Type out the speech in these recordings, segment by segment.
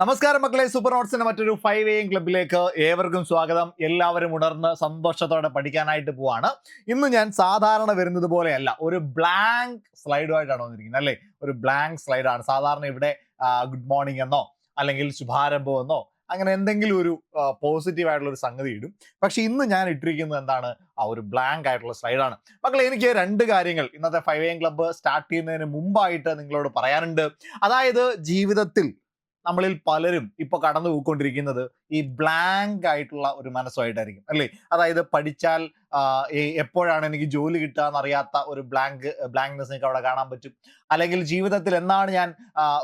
നമസ്കാരം മക്കളെ സൂപ്പർ നോട്ട്സിന്റെ മറ്റൊരു ഫൈവ് എം ക്ലബിലേക്ക് ഏവർക്കും സ്വാഗതം. എല്ലാവരും ഉണർന്ന് സന്തോഷത്തോടെ പഠിക്കാനായിട്ട് പോവാണ്. ഇന്ന് ഞാൻ സാധാരണ വരുന്നത് പോലെയല്ല ഒരു ബ്ലാങ്ക് സ്ലൈഡുമായിട്ടാണ് വന്നിരിക്കുന്നത് അല്ലേ? ഒരു ബ്ലാങ്ക് സ്ലൈഡാണ് സാധാരണ ഇവിടെ ഗുഡ് മോർണിംഗ് എന്നോ അല്ലെങ്കിൽ ശുഭാരംഭം എന്നോ അങ്ങനെ എന്തെങ്കിലും ഒരു പോസിറ്റീവ് ആയിട്ടുള്ള ഒരു സംഗതി ഇടും. പക്ഷെ ഇന്ന് ഞാൻ ഇട്ടിരിക്കുന്നത് എന്താണ്? ആ ഒരു ബ്ലാങ്ക് ആയിട്ടുള്ള സ്ലൈഡാണ് മക്കളെ എനിക്ക് രണ്ട് കാര്യങ്ങൾ ഇന്നത്തെ ഫൈവ് എം ക്ലബ്ബ് സ്റ്റാർട്ട് ചെയ്യുന്നതിന് മുമ്പായിട്ട് നിങ്ങളോട് പറയാനുണ്ട്. അതായത് ജീവിതത്തിൽ നമ്മളിൽ പലരും ഇപ്പൊ കടന്നു പോയിക്കൊണ്ടിരിക്കുന്നത് ഈ ബ്ലാങ്ക് ആയിട്ടുള്ള ഒരു മനസ്സുമായിട്ടായിരിക്കും അല്ലേ? അതായത് പഠിച്ചാൽ എപ്പോഴാണ് എനിക്ക് ജോലി കിട്ടുക എന്നറിയാത്ത ഒരു ബ്ലാങ്ക് ബ്ലാങ്ക്നെസ് നിങ്ങൾക്ക് അവിടെ കാണാൻ പറ്റും. അല്ലെങ്കിൽ ജീവിതത്തിൽ എന്നാണ് ഞാൻ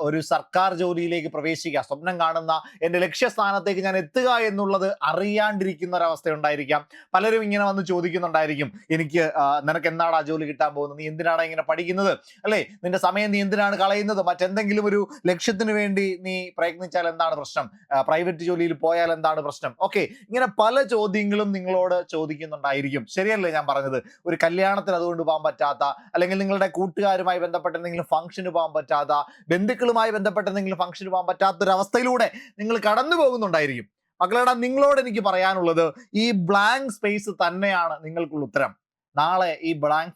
ഒരു സർക്കാർ ജോലിയിലേക്ക് പ്രവേശിക്കുക സ്വപ്നം കാണുന്ന എന്റെ ലക്ഷ്യസ്ഥാനത്തേക്ക് ഞാൻ എത്തുക എന്നുള്ളത് അറിയാണ്ടിരിക്കുന്ന ഒരവസ്ഥ ഉണ്ടായിരിക്കാം പലരും ഇങ്ങനെ വന്ന് ചോദിക്കുന്നുണ്ടായിരിക്കും എനിക്ക് നിനക്ക് എന്നാണ് ആ ജോലി കിട്ടാൻ പോകുന്നത്? നീ എന്തിനാണ് ഇങ്ങനെ പഠിക്കുന്നത്? അല്ലേ? നിന്റെ സമയം നീ എന്തിനാണ് കളയുന്നത്? മറ്റെന്തെങ്കിലും ഒരു ലക്ഷ്യത്തിന് വേണ്ടി നീ പ്രയത്നിച്ചാൽ എന്താണ് പ്രശ്നം? പ്രൈവറ്റ് ജോലിയിൽ പോയാൽ എന്താണ് പ്രശ്നം? ഓക്കെ ഇങ്ങനെ പല ചോദ്യങ്ങളും നിങ്ങളോട് ചോദിക്കുന്നുണ്ടായിരിക്കും. ശരിയല്ലേ ഞാൻ പറഞ്ഞത്? ഒരു കല്യാണത്തിന് അതുകൊണ്ട് പോകാൻ പറ്റാത്ത അല്ലെങ്കിൽ നിങ്ങളുടെ കൂട്ടുകാരുമായി ബന്ധപ്പെട്ട എന്തെങ്കിലും ഫംഗ്ഷന് പോകാൻ പറ്റാത്ത ബന്ധുക്കളുമായി ബന്ധപ്പെട്ട എന്തെങ്കിലും ഫംഗ്ഷന് പോകാൻ പറ്റാത്ത ഒരു നിങ്ങൾ കടന്നു പോകുന്നുണ്ടായിരിക്കും. മക്കളേടാ നിങ്ങളോട് എനിക്ക് പറയാനുള്ളത് ഈ ബ്ലാങ്ക് സ്പേസ് തന്നെയാണ് നിങ്ങൾക്കുള്ള ഉത്തരം. നാളെ ഈ ബ്ലാങ്ക്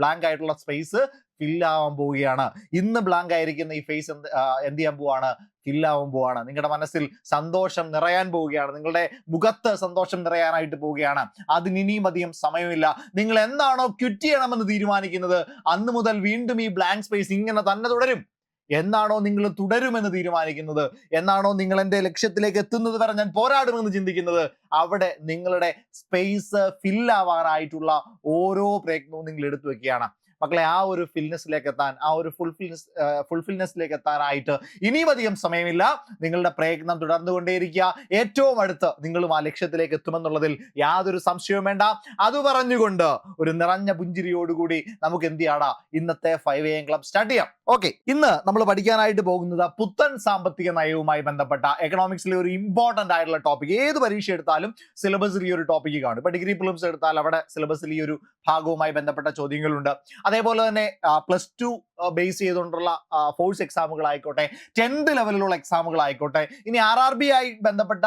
ബ്ലാങ്ക് ആയിട്ടുള്ള സ്പേസ് ഫില്ലാവാൻ പോവുകയാണ്. ഇന്ന് ബ്ലാങ്ക് ആയിരിക്കുന്ന ഈ ഫേസ് എന്ത് എന്ത് ചെയ്യാൻ പോവാണ്? ഫില്ലാവാൻ പോവാണ്. നിങ്ങളുടെ മനസ്സിൽ സന്തോഷം നിറയാൻ പോവുകയാണ്. നിങ്ങളുടെ മുഖത്ത് സന്തോഷം നിറയാനായിട്ട് പോവുകയാണ്. അതിന് ഇനിയും അധികം സമയമില്ല. നിങ്ങൾ എന്താണോ ക്വിറ്റ് ചെയ്യണമെന്ന് തീരുമാനിക്കുന്നത് അന്ന് മുതൽ വീണ്ടും ഈ ബ്ലാങ്ക് സ്പേസ് ഇങ്ങനെ തന്നെ തുടരും. എന്നാണോ നിങ്ങൾ തുടരുമെന്ന് തീരുമാനിക്കുന്നത്? എന്നാണോ നിങ്ങൾ എന്റെ ലക്ഷ്യത്തിലേക്ക് എത്തുന്നത് വരെ ഞാൻ പോരാടുമെന്ന് ചിന്തിക്കുന്നത്? അവിടെ നിങ്ങളുടെ സ്പേസ് ഫില്ലാവാനായിട്ടുള്ള ഓരോ പ്രയത്നവും നിങ്ങൾ എടുത്തു വെക്കുകയാണ്. മക്കളെ ആ ഒരു ഫിൽനെസ്സിലേക്ക് എത്താൻ ആ ഒരു ഫുൾഫിൽനെസ് ഫുൾഫിൽനെസ്സിലേക്ക് എത്താനായിട്ട് ഇനിയും അധികം സമയമില്ല. നിങ്ങളുടെ പ്രയത്നം തുടർന്നുകൊണ്ടേയിരിക്കുക. ഏറ്റവും അടുത്ത് നിങ്ങളും ആ ലക്ഷ്യത്തിലേക്ക് എത്തുമെന്നുള്ളതിൽ യാതൊരു സംശയവും വേണ്ട. അത് പറഞ്ഞുകൊണ്ട് ഒരു നിറഞ്ഞ പുഞ്ചിരിയോടുകൂടി നമുക്ക് എന്ത് ചെയ്യാടാ? ഇന്നത്തെ ഫൈവ് എം ക്ലബ് സ്റ്റാർട്ട് ചെയ്യാം. ഓക്കെ ഇന്ന് നമ്മൾ പഠിക്കാനായിട്ട് പോകുന്നത് പുത്തൻ സാമ്പത്തിക നയവുമായി ബന്ധപ്പെട്ട എക്കണോമിക്സിലെ ഒരു ഇമ്പോർട്ടന്റ് ആയിട്ടുള്ള ടോപ്പിക് ഏത് പരീക്ഷ എടുത്താലും സിലബസിൽ ഈ ഒരു ടോപ്പിക് കാണും. ഇപ്പൊ ഡിഗ്രി പ്രിലിംസ് എടുത്താൽ അവിടെ സിലബസിൽ ഈ ഒരു ഭാഗവുമായി ബന്ധപ്പെട്ട ചോദ്യങ്ങളുണ്ട്. അതേപോലെ തന്നെ പ്ലസ് ടു ബേസ് ചെയ്തുകൊണ്ടുള്ള ഫോഴ്സ് എക്സാമുകൾ ആയിക്കോട്ടെ ടെൻത്ത് ലെവലിലുള്ള എക്സാമുകൾ ആയിക്കോട്ടെ ഇനി ആർ ആർ ബി ആയി ബന്ധപ്പെട്ട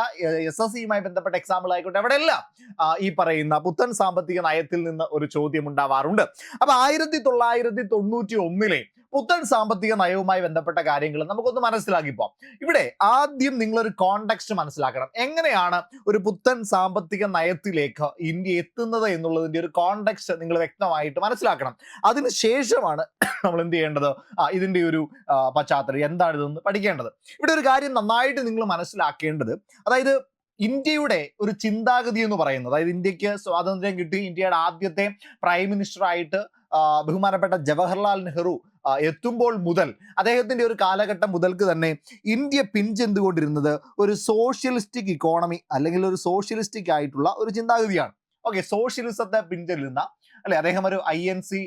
എസ് എസ് സിയുമായി ബന്ധപ്പെട്ട എക്സാമ്പിൾ ആയിക്കോട്ടെ അവിടെ എല്ലാം ഈ പറയുന്ന പുത്തൻ സാമ്പത്തിക നയത്തിൽ നിന്ന് ഒരു ചോദ്യം ഉണ്ടാവാറുണ്ട്. അപ്പൊ ആയിരത്തി തൊള്ളായിരത്തി തൊണ്ണൂറ്റി ഒന്നിലെ പുത്തൻ സാമ്പത്തിക നയവുമായി ബന്ധപ്പെട്ട കാര്യങ്ങൾ നമുക്കൊന്ന് മനസ്സിലാക്കി മനസ്സിലാക്കിപ്പോ ഇവിടെ ആദ്യം നിങ്ങളൊരു കോണ്ടെക്സ്റ്റ് മനസ്സിലാക്കണം. എങ്ങനെയാണ് ഒരു പുത്തൻ സാമ്പത്തിക നയത്തിലേക്ക് ഇന്ത്യ എത്തുന്നത് എന്നുള്ളതിന്റെ ഒരു കോണ്ടെക്സ്റ്റ് നിങ്ങൾ വ്യക്തമായിട്ട് മനസ്സിലാക്കണം. അതിനുശേഷമാണ് നമ്മൾ എന്ത് ചെയ്യേണ്ടത്? ഇതിന്റെ ഒരു പശ്ചാത്തലം എന്താണ് ഇതെന്ന് പഠിക്കേണ്ടത്. ഇവിടെ ഒരു കാര്യം നന്നായിട്ട് നിങ്ങൾ മനസ്സിലാക്കേണ്ടത് അതായത് ഇന്ത്യയുടെ ഒരു ചിന്താഗതി എന്ന് പറയുന്നത് അതായത് ഇന്ത്യയ്ക്ക് സ്വാതന്ത്ര്യം കിട്ടി ഇന്ത്യയുടെ ആദ്യത്തെ പ്രൈം മിനിസ്റ്റർ ആയിട്ട് ബഹുമാനപ്പെട്ട ജവഹർലാൽ നെഹ്റു എത്തുമ്പോൾ മുതൽ അദ്ദേഹത്തിന്റെ ഒരു കാലഘട്ടം മുതൽക്ക് തന്നെ ഇന്ത്യ പിൻചെന്തുകൊണ്ടിരുന്നത് ഒരു സോഷ്യലിസ്റ്റിക് ഇക്കോണമി അല്ലെങ്കിൽ ഒരു സോഷ്യലിസ്റ്റിക് ആയിട്ടുള്ള ഒരു ചിന്താഗതിയാണ്. ഓക്കെ സോഷ്യലിസത്തെ പിൻചെല്ലുന്ന അല്ലെ അദ്ദേഹം ഒരു ഐ എൻ സി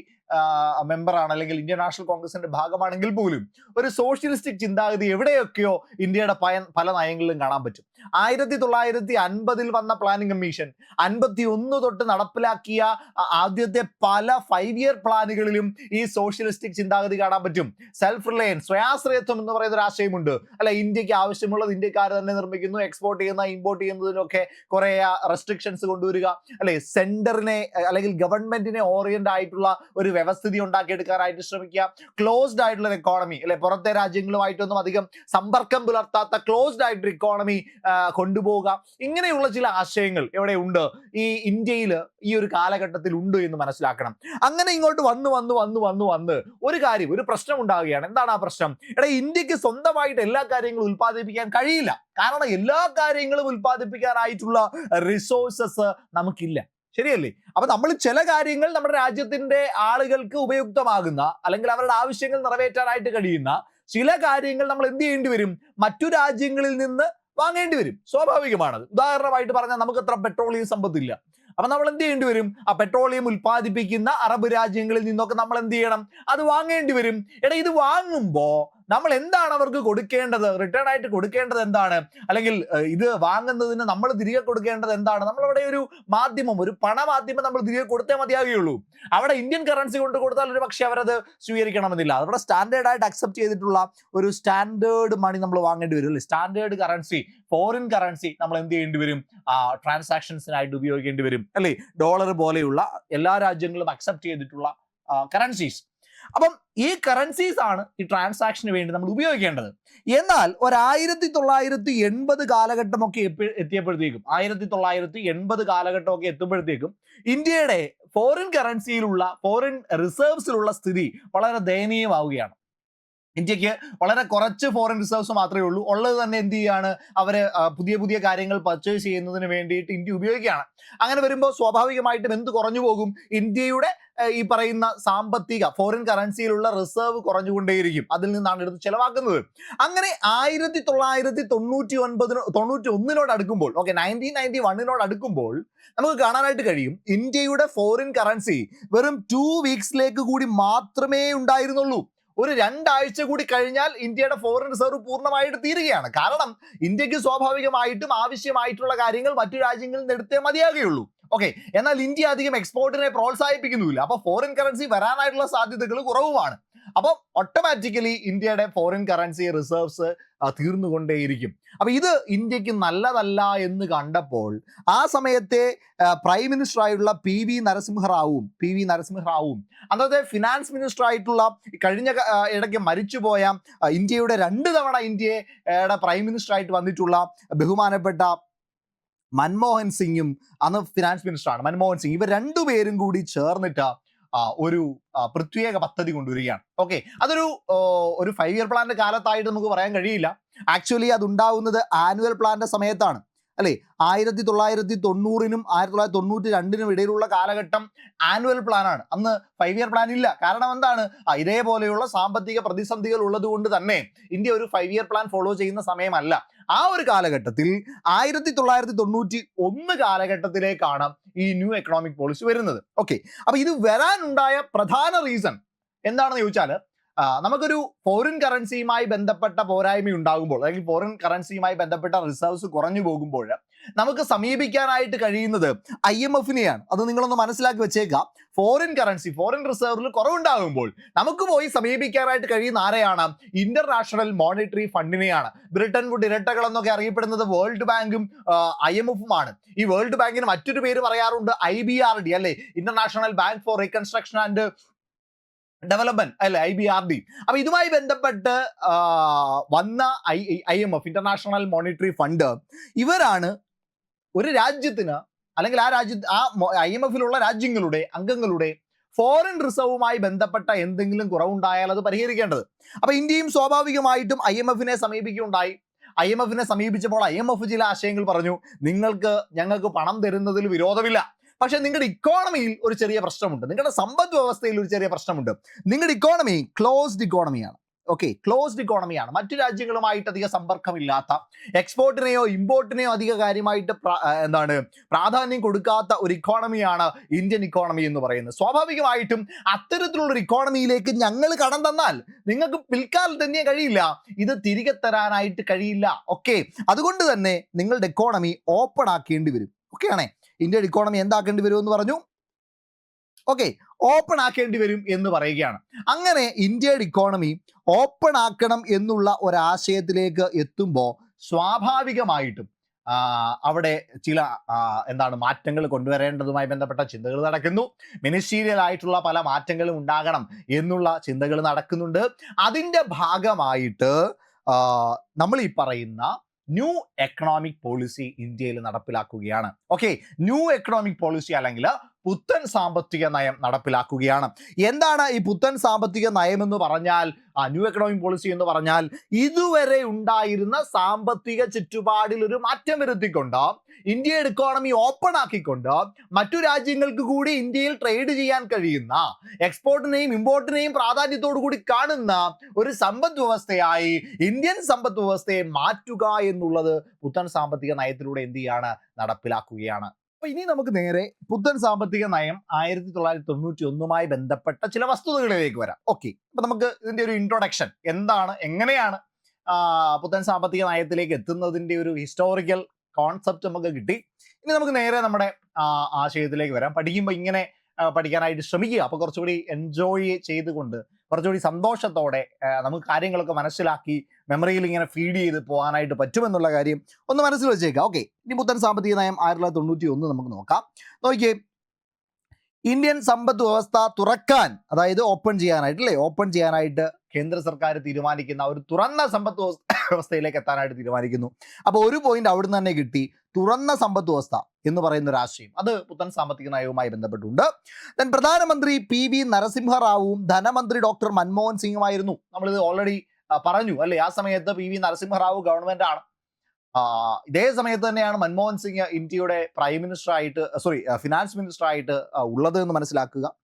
മെമ്പറാണ് അല്ലെങ്കിൽ ഇന്ത്യൻ നാഷണൽ കോൺഗ്രസിന്റെ ഭാഗമാണെങ്കിൽ പോലും ഒരു സോഷ്യലിസ്റ്റിക് ചിന്താഗതി എവിടെയൊക്കെയോ ഇന്ത്യയുടെ പല നയങ്ങളിലും കാണാൻ പറ്റും. ആയിരത്തി തൊള്ളായിരത്തി അൻപതിൽ വന്ന പ്ലാനിംഗ് കമ്മീഷൻ അൻപത്തി ഒന്ന് തൊട്ട് നടപ്പിലാക്കിയ ആദ്യത്തെ പല ഫൈവ് ഇയർ പ്ലാനുകളിലും ഈ സോഷ്യലിസ്റ്റിക് ചിന്താഗതി കാണാൻ പറ്റും. സെൽഫ് റിലയൻസ് സ്വയാശ്രയത്വം എന്ന് പറയുന്ന ഒരു ആശയമുണ്ട്. അല്ല ഇന്ത്യയ്ക്ക് ആവശ്യമുള്ളത് ഇന്ത്യക്കാർ തന്നെ നിർമ്മിക്കുന്നു എക്സ്പോർട്ട് ചെയ്യുന്ന ഇമ്പോർട്ട് ചെയ്യുന്നതിനൊക്കെ കുറെ റെസ്ട്രിക്ഷൻസ് കൊണ്ടുവരിക. അല്ലെ സെന്ററിനെ അല്ലെങ്കിൽ ഗവൺമെന്റിനെ ഓറിയന്റ് ആയിട്ടുള്ള ഒരു വ്യവസ്ഥിതി ഉണ്ടാക്കിയെടുക്കാനായിട്ട് ശ്രമിക്കുക. ക്ലോസ്ഡ് ആയിട്ടുള്ള ഒരു എക്കോണമി അല്ലെ? പുറത്തെ രാജ്യങ്ങളുമായിട്ടൊന്നും അധികം സമ്പർക്കം പുലർത്താത്ത ക്ലോസ്ഡ് ആയിട്ടൊരു ഇക്കോണമി കൊണ്ടുപോവുക. ഇങ്ങനെയുള്ള ചില ആശയങ്ങൾ എവിടെ ഉണ്ട്? ഈ ഇന്ത്യയിൽ ഈ ഒരു കാലഘട്ടത്തിൽ ഉണ്ട് എന്ന് മനസ്സിലാക്കണം. അങ്ങനെ ഇങ്ങോട്ട് വന്ന് വന്ന് വന്ന് വന്ന് വന്ന് ഒരു കാര്യം ഒരു പ്രശ്നം ഉണ്ടാവുകയാണ്. എന്താണ് ആ പ്രശ്നം? എടാ ഇന്ത്യയ്ക്ക് സ്വന്തമായിട്ട് എല്ലാ കാര്യങ്ങളും ഉൽപ്പാദിപ്പിക്കാൻ കഴിയില്ല. കാരണം എല്ലാ കാര്യങ്ങളും ഉൽപ്പാദിപ്പിക്കാനായിട്ടുള്ള റിസോഴ്സസ് നമുക്കില്ല. ശരിയല്ലേ? അപ്പൊ നമ്മൾ ചില കാര്യങ്ങൾ നമ്മുടെ രാജ്യത്തിന്റെ ആളുകൾക്ക് ഉപയുക്തമാകുന്ന അല്ലെങ്കിൽ അവരുടെ ആവശ്യങ്ങൾ നിറവേറ്റാനായിട്ട് കഴിയുന്ന ചില കാര്യങ്ങൾ നമ്മൾ എന്ത് ചെയ്യേണ്ടി വരും? മറ്റു രാജ്യങ്ങളിൽ നിന്ന് വാങ്ങേണ്ടി വരും. സ്വാഭാവികമാണത്. ഉദാഹരണമായിട്ട് പറഞ്ഞാൽ നമുക്ക് അത്ര പെട്രോളിയം സമ്പത്തില്ല. അപ്പൊ നമ്മൾ എന്ത് ചെയ്യേണ്ടി വരും? ആ പെട്രോളിയം ഉൽപ്പാദിപ്പിക്കുന്ന അറബ് രാജ്യങ്ങളിൽ നിന്നൊക്കെ നമ്മൾ എന്ത് ചെയ്യണം? അത് വാങ്ങേണ്ടി വരും. എടാ ഇത് വാങ്ങുമ്പോ നമ്മൾ എന്താണ് അവർക്ക് കൊടുക്കേണ്ടത്? റിട്ടേൺ ആയിട്ട് കൊടുക്കേണ്ടത് എന്താണ്? അല്ലെങ്കിൽ ഇത് വാങ്ങുന്നതിന് നമ്മൾ തിരികെ കൊടുക്കേണ്ടത് എന്താണ്? നമ്മളവിടെ ഒരു മാധ്യമം ഒരു പണമാധ്യമം നമ്മൾ തിരികെ കൊടുത്തേ മതിയാകുകയുള്ളൂ അവിടെ ഇന്ത്യൻ കറൻസി കൊണ്ട് കൊടുത്താൽ ഒരു പക്ഷേ അവരത് സ്വീകരിക്കണമെന്നില്ല. അവിടെ സ്റ്റാൻഡേർഡ് ആയിട്ട് അക്സെപ്റ്റ് ചെയ്തിട്ടുള്ള ഒരു സ്റ്റാൻഡേർഡ് മണി നമ്മൾ വാങ്ങേണ്ടി വരും അല്ലേ? സ്റ്റാൻഡേർഡ് കറൻസി ഫോറിൻ കറൻസി നമ്മൾ എന്ത് ചെയ്യേണ്ടി വരും? ട്രാൻസാക്ഷൻസിനായിട്ട് ഉപയോഗിക്കേണ്ടി വരും. അല്ലേ? ഡോളർ പോലെയുള്ള എല്ലാ രാജ്യങ്ങളും അക്സെപ്റ്റ് ചെയ്തിട്ടുള്ള കറൻസീസ് അപ്പം ഈ കറൻസീസ് ആണ് ഈ ട്രാൻസാക്ഷന് വേണ്ടി നമ്മൾ ഉപയോഗിക്കേണ്ടത്. എന്നാൽ ഒരായിരത്തി തൊള്ളായിരത്തി എൺപത് കാലഘട്ടമൊക്കെ എത്തിയപ്പോഴത്തേക്കും ആയിരത്തി തൊള്ളായിരത്തി എൺപത് കാലഘട്ടമൊക്കെ എത്തുമ്പോഴത്തേക്കും ഇന്ത്യയുടെ ഫോറിൻ കറൻസിയിലുള്ള ഫോറിൻ റിസർവ്സിലുള്ള സ്ഥിതി വളരെ ദയനീയമാവുകയാണ്. ഇന്ത്യയ്ക്ക് വളരെ കുറച്ച് ഫോറിൻ റിസർവ്സ് മാത്രമേ ഉള്ളൂ. ഉള്ളത് തന്നെ എന്ത് ചെയ്യാണ്? അവർ പുതിയ പുതിയ കാര്യങ്ങൾ പർച്ചേസ് ചെയ്യുന്നതിന് വേണ്ടിയിട്ട് ഇന്ത്യ ഉപയോഗിക്കുകയാണ്. അങ്ങനെ വരുമ്പോൾ സ്വാഭാവികമായിട്ടും എന്ത് കുറഞ്ഞു പോകും? ഇന്ത്യയുടെ ഈ പറയുന്ന സാമ്പത്തിക ഫോറിൻ കറൻസിയിലുള്ള റിസർവ് കുറഞ്ഞുകൊണ്ടേയിരിക്കും. അതിൽ നിന്നാണ് എടുത്ത് ചെലവാക്കുന്നത്. അങ്ങനെ ആയിരത്തി തൊള്ളായിരത്തി തൊണ്ണൂറ്റി ഒൻപതിനോ തൊണ്ണൂറ്റി ഒന്നിനോട് അടുക്കുമ്പോൾ ഓക്കെ നയന്റീൻ നയന്റി വണ്ണിനോട് അടുക്കുമ്പോൾ നമുക്ക് കാണാനായിട്ട് കഴിയും. ഇന്ത്യയുടെ ഫോറിൻ കറൻസി വെറും ടു വീക്സിലേക്ക് കൂടി മാത്രമേ ഉണ്ടായിരുന്നുള്ളൂ. ഒരു രണ്ടാഴ്ച കൂടി കഴിഞ്ഞാൽ ഇന്ത്യയുടെ ഫോറിൻ റിസർവ് പൂർണമായിട്ട് തീരുകയാണ്. കാരണം ഇന്ത്യയ്ക്ക് സ്വാഭാവികമായിട്ടും ആവശ്യമായിട്ടുള്ള കാര്യങ്ങൾ മറ്റു രാജ്യങ്ങളിൽ നിന്ന് എടുത്തേ മതിയാകുകയുള്ളൂ. ഓക്കെ എന്നാൽ ഇന്ത്യ അധികം എക്സ്പോർട്ടിനെ പ്രോത്സാഹിപ്പിക്കുന്നുമില്ല. അപ്പൊ ഫോറിൻ കറൻസി വരാനായിട്ടുള്ള സാധ്യതകൾ കുറവുമാണ്. അപ്പം ഓട്ടോമാറ്റിക്കലി ഇന്ത്യയുടെ ഫോറിൻ കറൻസി റിസർവ്സ് തീർന്നുകൊണ്ടേയിരിക്കും. അപ്പൊ ഇത് ഇന്ത്യയ്ക്ക് നല്ലതല്ല എന്ന് കണ്ടപ്പോൾ ആ സമയത്തെ പ്രൈം മിനിസ്റ്റർ ആയിട്ടുള്ള പി വി നരസിംഹറാവും പി വി നരസിംഹറാവും അന്നത്തെ ഫിനാൻസ് മിനിസ്റ്റർ ആയിട്ടുള്ള കഴിഞ്ഞ ഇടയ്ക്ക് മരിച്ചുപോയ ഇന്ത്യയുടെ രണ്ട് തവണ ഇന്ത്യയുടെ പ്രൈം മിനിസ്റ്റർ ആയിട്ട് വന്നിട്ടുള്ള ബഹുമാനപ്പെട്ട മൻമോഹൻ സിംഗും അന്ന് ഫിനാൻസ് മിനിസ്റ്ററാണ് മൻമോഹൻ സിംഗ് ഇവർ രണ്ടുപേരും കൂടി ചേർന്നിട്ട് ഒരു പ്രത്യേക പദ്ധതി കൊണ്ടുവരികയാണ്. ഓക്കെ അതൊരു ഒരു ഫൈവ് ഇയർ പ്ലാന്റെ കാലത്തായിട്ട് നമുക്ക് പറയാൻ കഴിയില്ല. ആക്ച്വലി അത് ഉണ്ടാവുന്നത് ആനുവൽ പ്ലാന്റെ സമയത്താണ്. അല്ലേ? ആയിരത്തി തൊള്ളായിരത്തി തൊണ്ണൂറിനും ആയിരത്തി തൊള്ളായിരത്തി തൊണ്ണൂറ്റി രണ്ടിനും ഇടയിലുള്ള കാലഘട്ടം ആനുവൽ പ്ലാനാണ് അന്ന് ഫൈവ് ഇയർ പ്ലാൻ ഇല്ല. കാരണം എന്താണ്? ഇതേപോലെയുള്ള സാമ്പത്തിക പ്രതിസന്ധികൾ ഉള്ളതുകൊണ്ട് തന്നെ ഇന്ത്യ ഒരു ഫൈവ് ഇയർ പ്ലാൻ ഫോളോ ചെയ്യുന്ന സമയമല്ല. ആ ഒരു കാലഘട്ടത്തിൽ ആയിരത്തി തൊള്ളായിരത്തി തൊണ്ണൂറ്റി ഒന്ന് കാലഘട്ടത്തിലേക്കാണ് ഈ ന്യൂ എക്കണോമിക് പോളിസി വരുന്നത്. ഓക്കെ അപ്പൊ ഇത് വരാനുണ്ടായ പ്രധാന റീസൺ എന്താണെന്ന് ചോദിച്ചാൽ നമുക്കൊരു ഫോറിൻ കറൻസിയുമായി ബന്ധപ്പെട്ട പോരായ്മ ഉണ്ടാകുമ്പോൾ അല്ലെങ്കിൽ ഫോറിൻ കറൻസിയുമായി ബന്ധപ്പെട്ട റിസർവ്സ് കുറഞ്ഞു പോകുമ്പോൾ നമുക്ക് സമീപിക്കാനായിട്ട് കഴിയുന്നത് ഐ എം എഫിനെയാണ് അത് നിങ്ങളൊന്ന് മനസ്സിലാക്കി വെച്ചേക്കാം. ഫോറിൻ കറൻസി ഫോറിൻ റിസർവിൽ കുറവുണ്ടാകുമ്പോൾ നമുക്ക് പോയി സമീപിക്കാനായിട്ട് കഴിയുന്ന ആരെയാണ്? ഇന്റർനാഷണൽ മോണിറ്ററി ഫണ്ടിനെയാണ് ബ്രിട്ടൻ വുഡ് ഇരട്ടകൾ എന്നൊക്കെ അറിയപ്പെടുന്നത് വേൾഡ് ബാങ്കും ഐ എം എഫും ആണ്. ഈ വേൾഡ് ബാങ്കിന് മറ്റൊരു പേര് പറയാറുണ്ട് ഐ ബി ആർ ഡി അല്ലെ? International bank for reconstruction and development അല്ലെ ഐ ബി ആർ ഡി. അപ്പൊ ഇതുമായി ബന്ധപ്പെട്ട് വന്ന I I M F international monetary fund ഇവരാണ് ഒരു രാജ്യത്തിന് അല്ലെങ്കിൽ ആ രാജ്യ ആ ഐ എം എഫിലുള്ള രാജ്യങ്ങളുടെ അംഗങ്ങളുടെ ഫോറിൻ റിസർവുമായി ബന്ധപ്പെട്ട എന്തെങ്കിലും കുറവുണ്ടായാൽ അത് പരിഹരിക്കേണ്ടത്. അപ്പൊ ഇന്ത്യയും സ്വാഭാവികമായിട്ടും ഐ എം എഫിനെ സമീപിക്കുകയുണ്ടായി. ഐ എം എഫിനെ സമീപിച്ചപ്പോൾ ഐ എം എഫ് ചില ആശയങ്ങൾ പറഞ്ഞു നിങ്ങൾക്ക് ഞങ്ങൾക്ക് പണം തരുന്നതിൽ വിരോധമില്ല. പക്ഷെ നിങ്ങളുടെ ഇക്കോണമിയിൽ ഒരു ചെറിയ പ്രശ്നമുണ്ട്. നിങ്ങളുടെ സമ്പദ് വ്യവസ്ഥയിൽ ഒരു ചെറിയ പ്രശ്നമുണ്ട്. നിങ്ങളുടെ ഇക്കോണമി ക്ലോസ്ഡ് ഇക്കോണമിയാണ് ഓക്കെ ക്ലോസ്ഡ് ഇക്കോണമിയാണ് മറ്റു രാജ്യങ്ങളുമായിട്ട് അധിക സമ്പർക്കമില്ലാത്ത എക്സ്പോർട്ടിനെയോ ഇമ്പോർട്ടിനെയോ അധിക കാര്യമായിട്ട് എന്താണ് പ്രാധാന്യം കൊടുക്കാത്ത ഒരു ഇക്കോണമിയാണ് ഇന്ത്യൻ ഇക്കോണമി എന്ന് പറയുന്നത്. സ്വാഭാവികമായിട്ടും അത്തരത്തിലുള്ള ഒരു ഇക്കോണമിയിലേക്ക് ഞങ്ങൾ കടം തന്നാൽ നിങ്ങൾക്ക് പിൽക്കാലത്ത് തന്നെ കഴിയില്ല. ഇത് തിരികെ തരാനായിട്ട് കഴിയില്ല. ഓക്കെ അതുകൊണ്ട് തന്നെ നിങ്ങളുടെ ഇക്കോണമി ഓപ്പൺ ആക്കേണ്ടി വരും. ഓക്കെ ആണേ? ഇന്ത്യയുടെ ഇക്കോണമി എന്താക്കേണ്ടി വരും എന്ന് പറഞ്ഞു? ഓക്കെ ഓപ്പൺ ആക്കേണ്ടി വരും എന്ന് പറയുകയാണ്. അങ്ങനെ ഇന്ത്യയുടെ ഇക്കോണമി ഓപ്പൺ ആക്കണം എന്നുള്ള ഒരാശയത്തിലേക്ക് എത്തുമ്പോൾ സ്വാഭാവികമായിട്ടും അവിടെ ചില എന്താണ് മാറ്റങ്ങൾ കൊണ്ടുവരേണ്ടതുമായി ബന്ധപ്പെട്ട ചിന്തകൾ നടക്കുന്നു. മിനിസ്റ്റീരിയൽ ആയിട്ടുള്ള പല മാറ്റങ്ങളും ഉണ്ടാകണം എന്നുള്ള ചിന്തകൾ നടക്കുന്നുണ്ട്. അതിന്റെ ഭാഗമായിട്ട് നമ്മൾ ഈ പറയുന്ന ന്യൂ എക്കണോമിക് പോളിസി ഇന്ത്യയിൽ നടപ്പിലാക്കുകയാണ്. ഓക്കെ ന്യൂ എക്കണോമിക് പോളിസി അല്ലെങ്കിൽ പുത്തൻ സാമ്പത്തിക നയം നടപ്പിലാക്കുകയാണ്. എന്താണ് ഈ പുത്തൻ സാമ്പത്തിക നയം എന്ന് പറഞ്ഞാൽ? ന്യൂ എക്കണോമിക് പോളിസി എന്ന് പറഞ്ഞാൽ ഇതുവരെ ഉണ്ടായിരുന്ന സാമ്പത്തിക ചുറ്റുപാടിൽ ഒരു മാറ്റം വരുത്തിക്കൊണ്ട് ഇന്ത്യയുടെ ഇക്കോണമി ഓപ്പൺ ആക്കിക്കൊണ്ട് മറ്റു രാജ്യങ്ങൾക്ക് കൂടി ഇന്ത്യയിൽ ട്രേഡ് ചെയ്യാൻ കഴിയുന്ന എക്സ്പോർട്ടിനെയും ഇമ്പോർട്ടിനെയും പ്രാധാന്യത്തോടു കൂടി കാണുന്ന ഒരു സമ്പദ് വ്യവസ്ഥയായി ഇന്ത്യൻ സമ്പദ് വ്യവസ്ഥയെ മാറ്റുക എന്നുള്ളത് പുത്തൻ സാമ്പത്തിക നയത്തിലൂടെ എന്ത് ചെയ്യാണ്? നടപ്പിലാക്കുകയാണ്. അപ്പൊ ഇനി നമുക്ക് നേരെ പുത്തൻ സാമ്പത്തിക നയം ആയിരത്തി തൊള്ളായിരത്തി തൊണ്ണൂറ്റി ഒന്നുമായി ബന്ധപ്പെട്ട ചില വസ്തുതകളിലേക്ക് വരാം. ഓക്കെ അപ്പൊ നമുക്ക് ഇതിന്റെ ഒരു ഇൻട്രൊഡക്ഷൻ എന്താണ്? എങ്ങനെയാണ്? പുത്തൻ സാമ്പത്തിക നയത്തിലേക്ക് എത്തുന്നതിന്റെ ഒരു ഹിസ്റ്റോറിക്കൽ കോൺസെപ്റ്റ് നമുക്ക് കിട്ടി. ഇനി നമുക്ക് നേരെ നമ്മുടെ ആശയത്തിലേക്ക് വരാം. പഠിക്കുമ്പോൾ ഇങ്ങനെ പഠിക്കാനായിട്ട് ശ്രമിക്കുക. അപ്പൊ കുറച്ചുകൂടി എൻജോയ് ചെയ്തുകൊണ്ട് കുറച്ചുകൂടി സന്തോഷത്തോടെ നമുക്ക് കാര്യങ്ങളൊക്കെ മനസ്സിലാക്കി മെമ്മറിയിൽ ഇങ്ങനെ ഫീഡ് ചെയ്ത് പോകാനായിട്ട് പറ്റുമെന്നുള്ള കാര്യം ഒന്ന് മനസ്സിൽ വെച്ചേക്കാം ഓക്കെ ഇനി പുത്തൻ സാമ്പത്തിക നയം ആയിരത്തി തൊള്ളായിരത്തി തൊണ്ണൂറ്റി ഒന്ന് നമുക്ക് നോക്കാം. നോക്കിയേ ഇന്ത്യൻ സമ്പദ് വ്യവസ്ഥ തുറക്കാൻ അതായത് ഓപ്പൺ ചെയ്യാനായിട്ട് അല്ലേ ഓപ്പൺ ചെയ്യാനായിട്ട് കേന്ദ്ര സർക്കാർ തീരുമാനിക്കുന്ന ഒരു തുറന്ന സമ്പദ് വ്യവസ്ഥ- വ്യവസ്ഥയിലേക്ക് എത്താനായിട്ട് തീരുമാനിക്കുന്നു. അപ്പോൾ ഒരു പോയിന്റ് അവിടുന്ന് തന്നെ കിട്ടി തുറന്ന സമ്പദ് വ്യവസ്ഥ എന്ന് പറയുന്ന ഒരു ആശയം. അത് പുത്തൻ സാമ്പത്തിക നയവുമായി ബന്ധപ്പെട്ടുണ്ട്. ദെൻ പ്രധാനമന്ത്രി പി വി നരസിംഹറാവുവും ധനമന്ത്രി ഡോക്ടർ മൻമോഹൻ സിംഗുമായിരുന്നു. നമ്മളിത് ഓൾറെഡി പറഞ്ഞു അല്ലേ? ആ സമയത്ത് പി വി നരസിംഹറാവു ഗവൺമെന്റ് ആണ്. ഇതേ സമയത്ത് തന്നെയാണ് മൻമോഹൻ സിംഗ് ഇന്ത്യയുടെ പ്രൈം മിനിസ്റ്റർ ആയിട്ട് സോറി ഫിനാൻസ് മിനിസ്റ്റർ ആയിട്ട് ഉള്ളത് എന്ന് മനസ്സിലാക്കുക.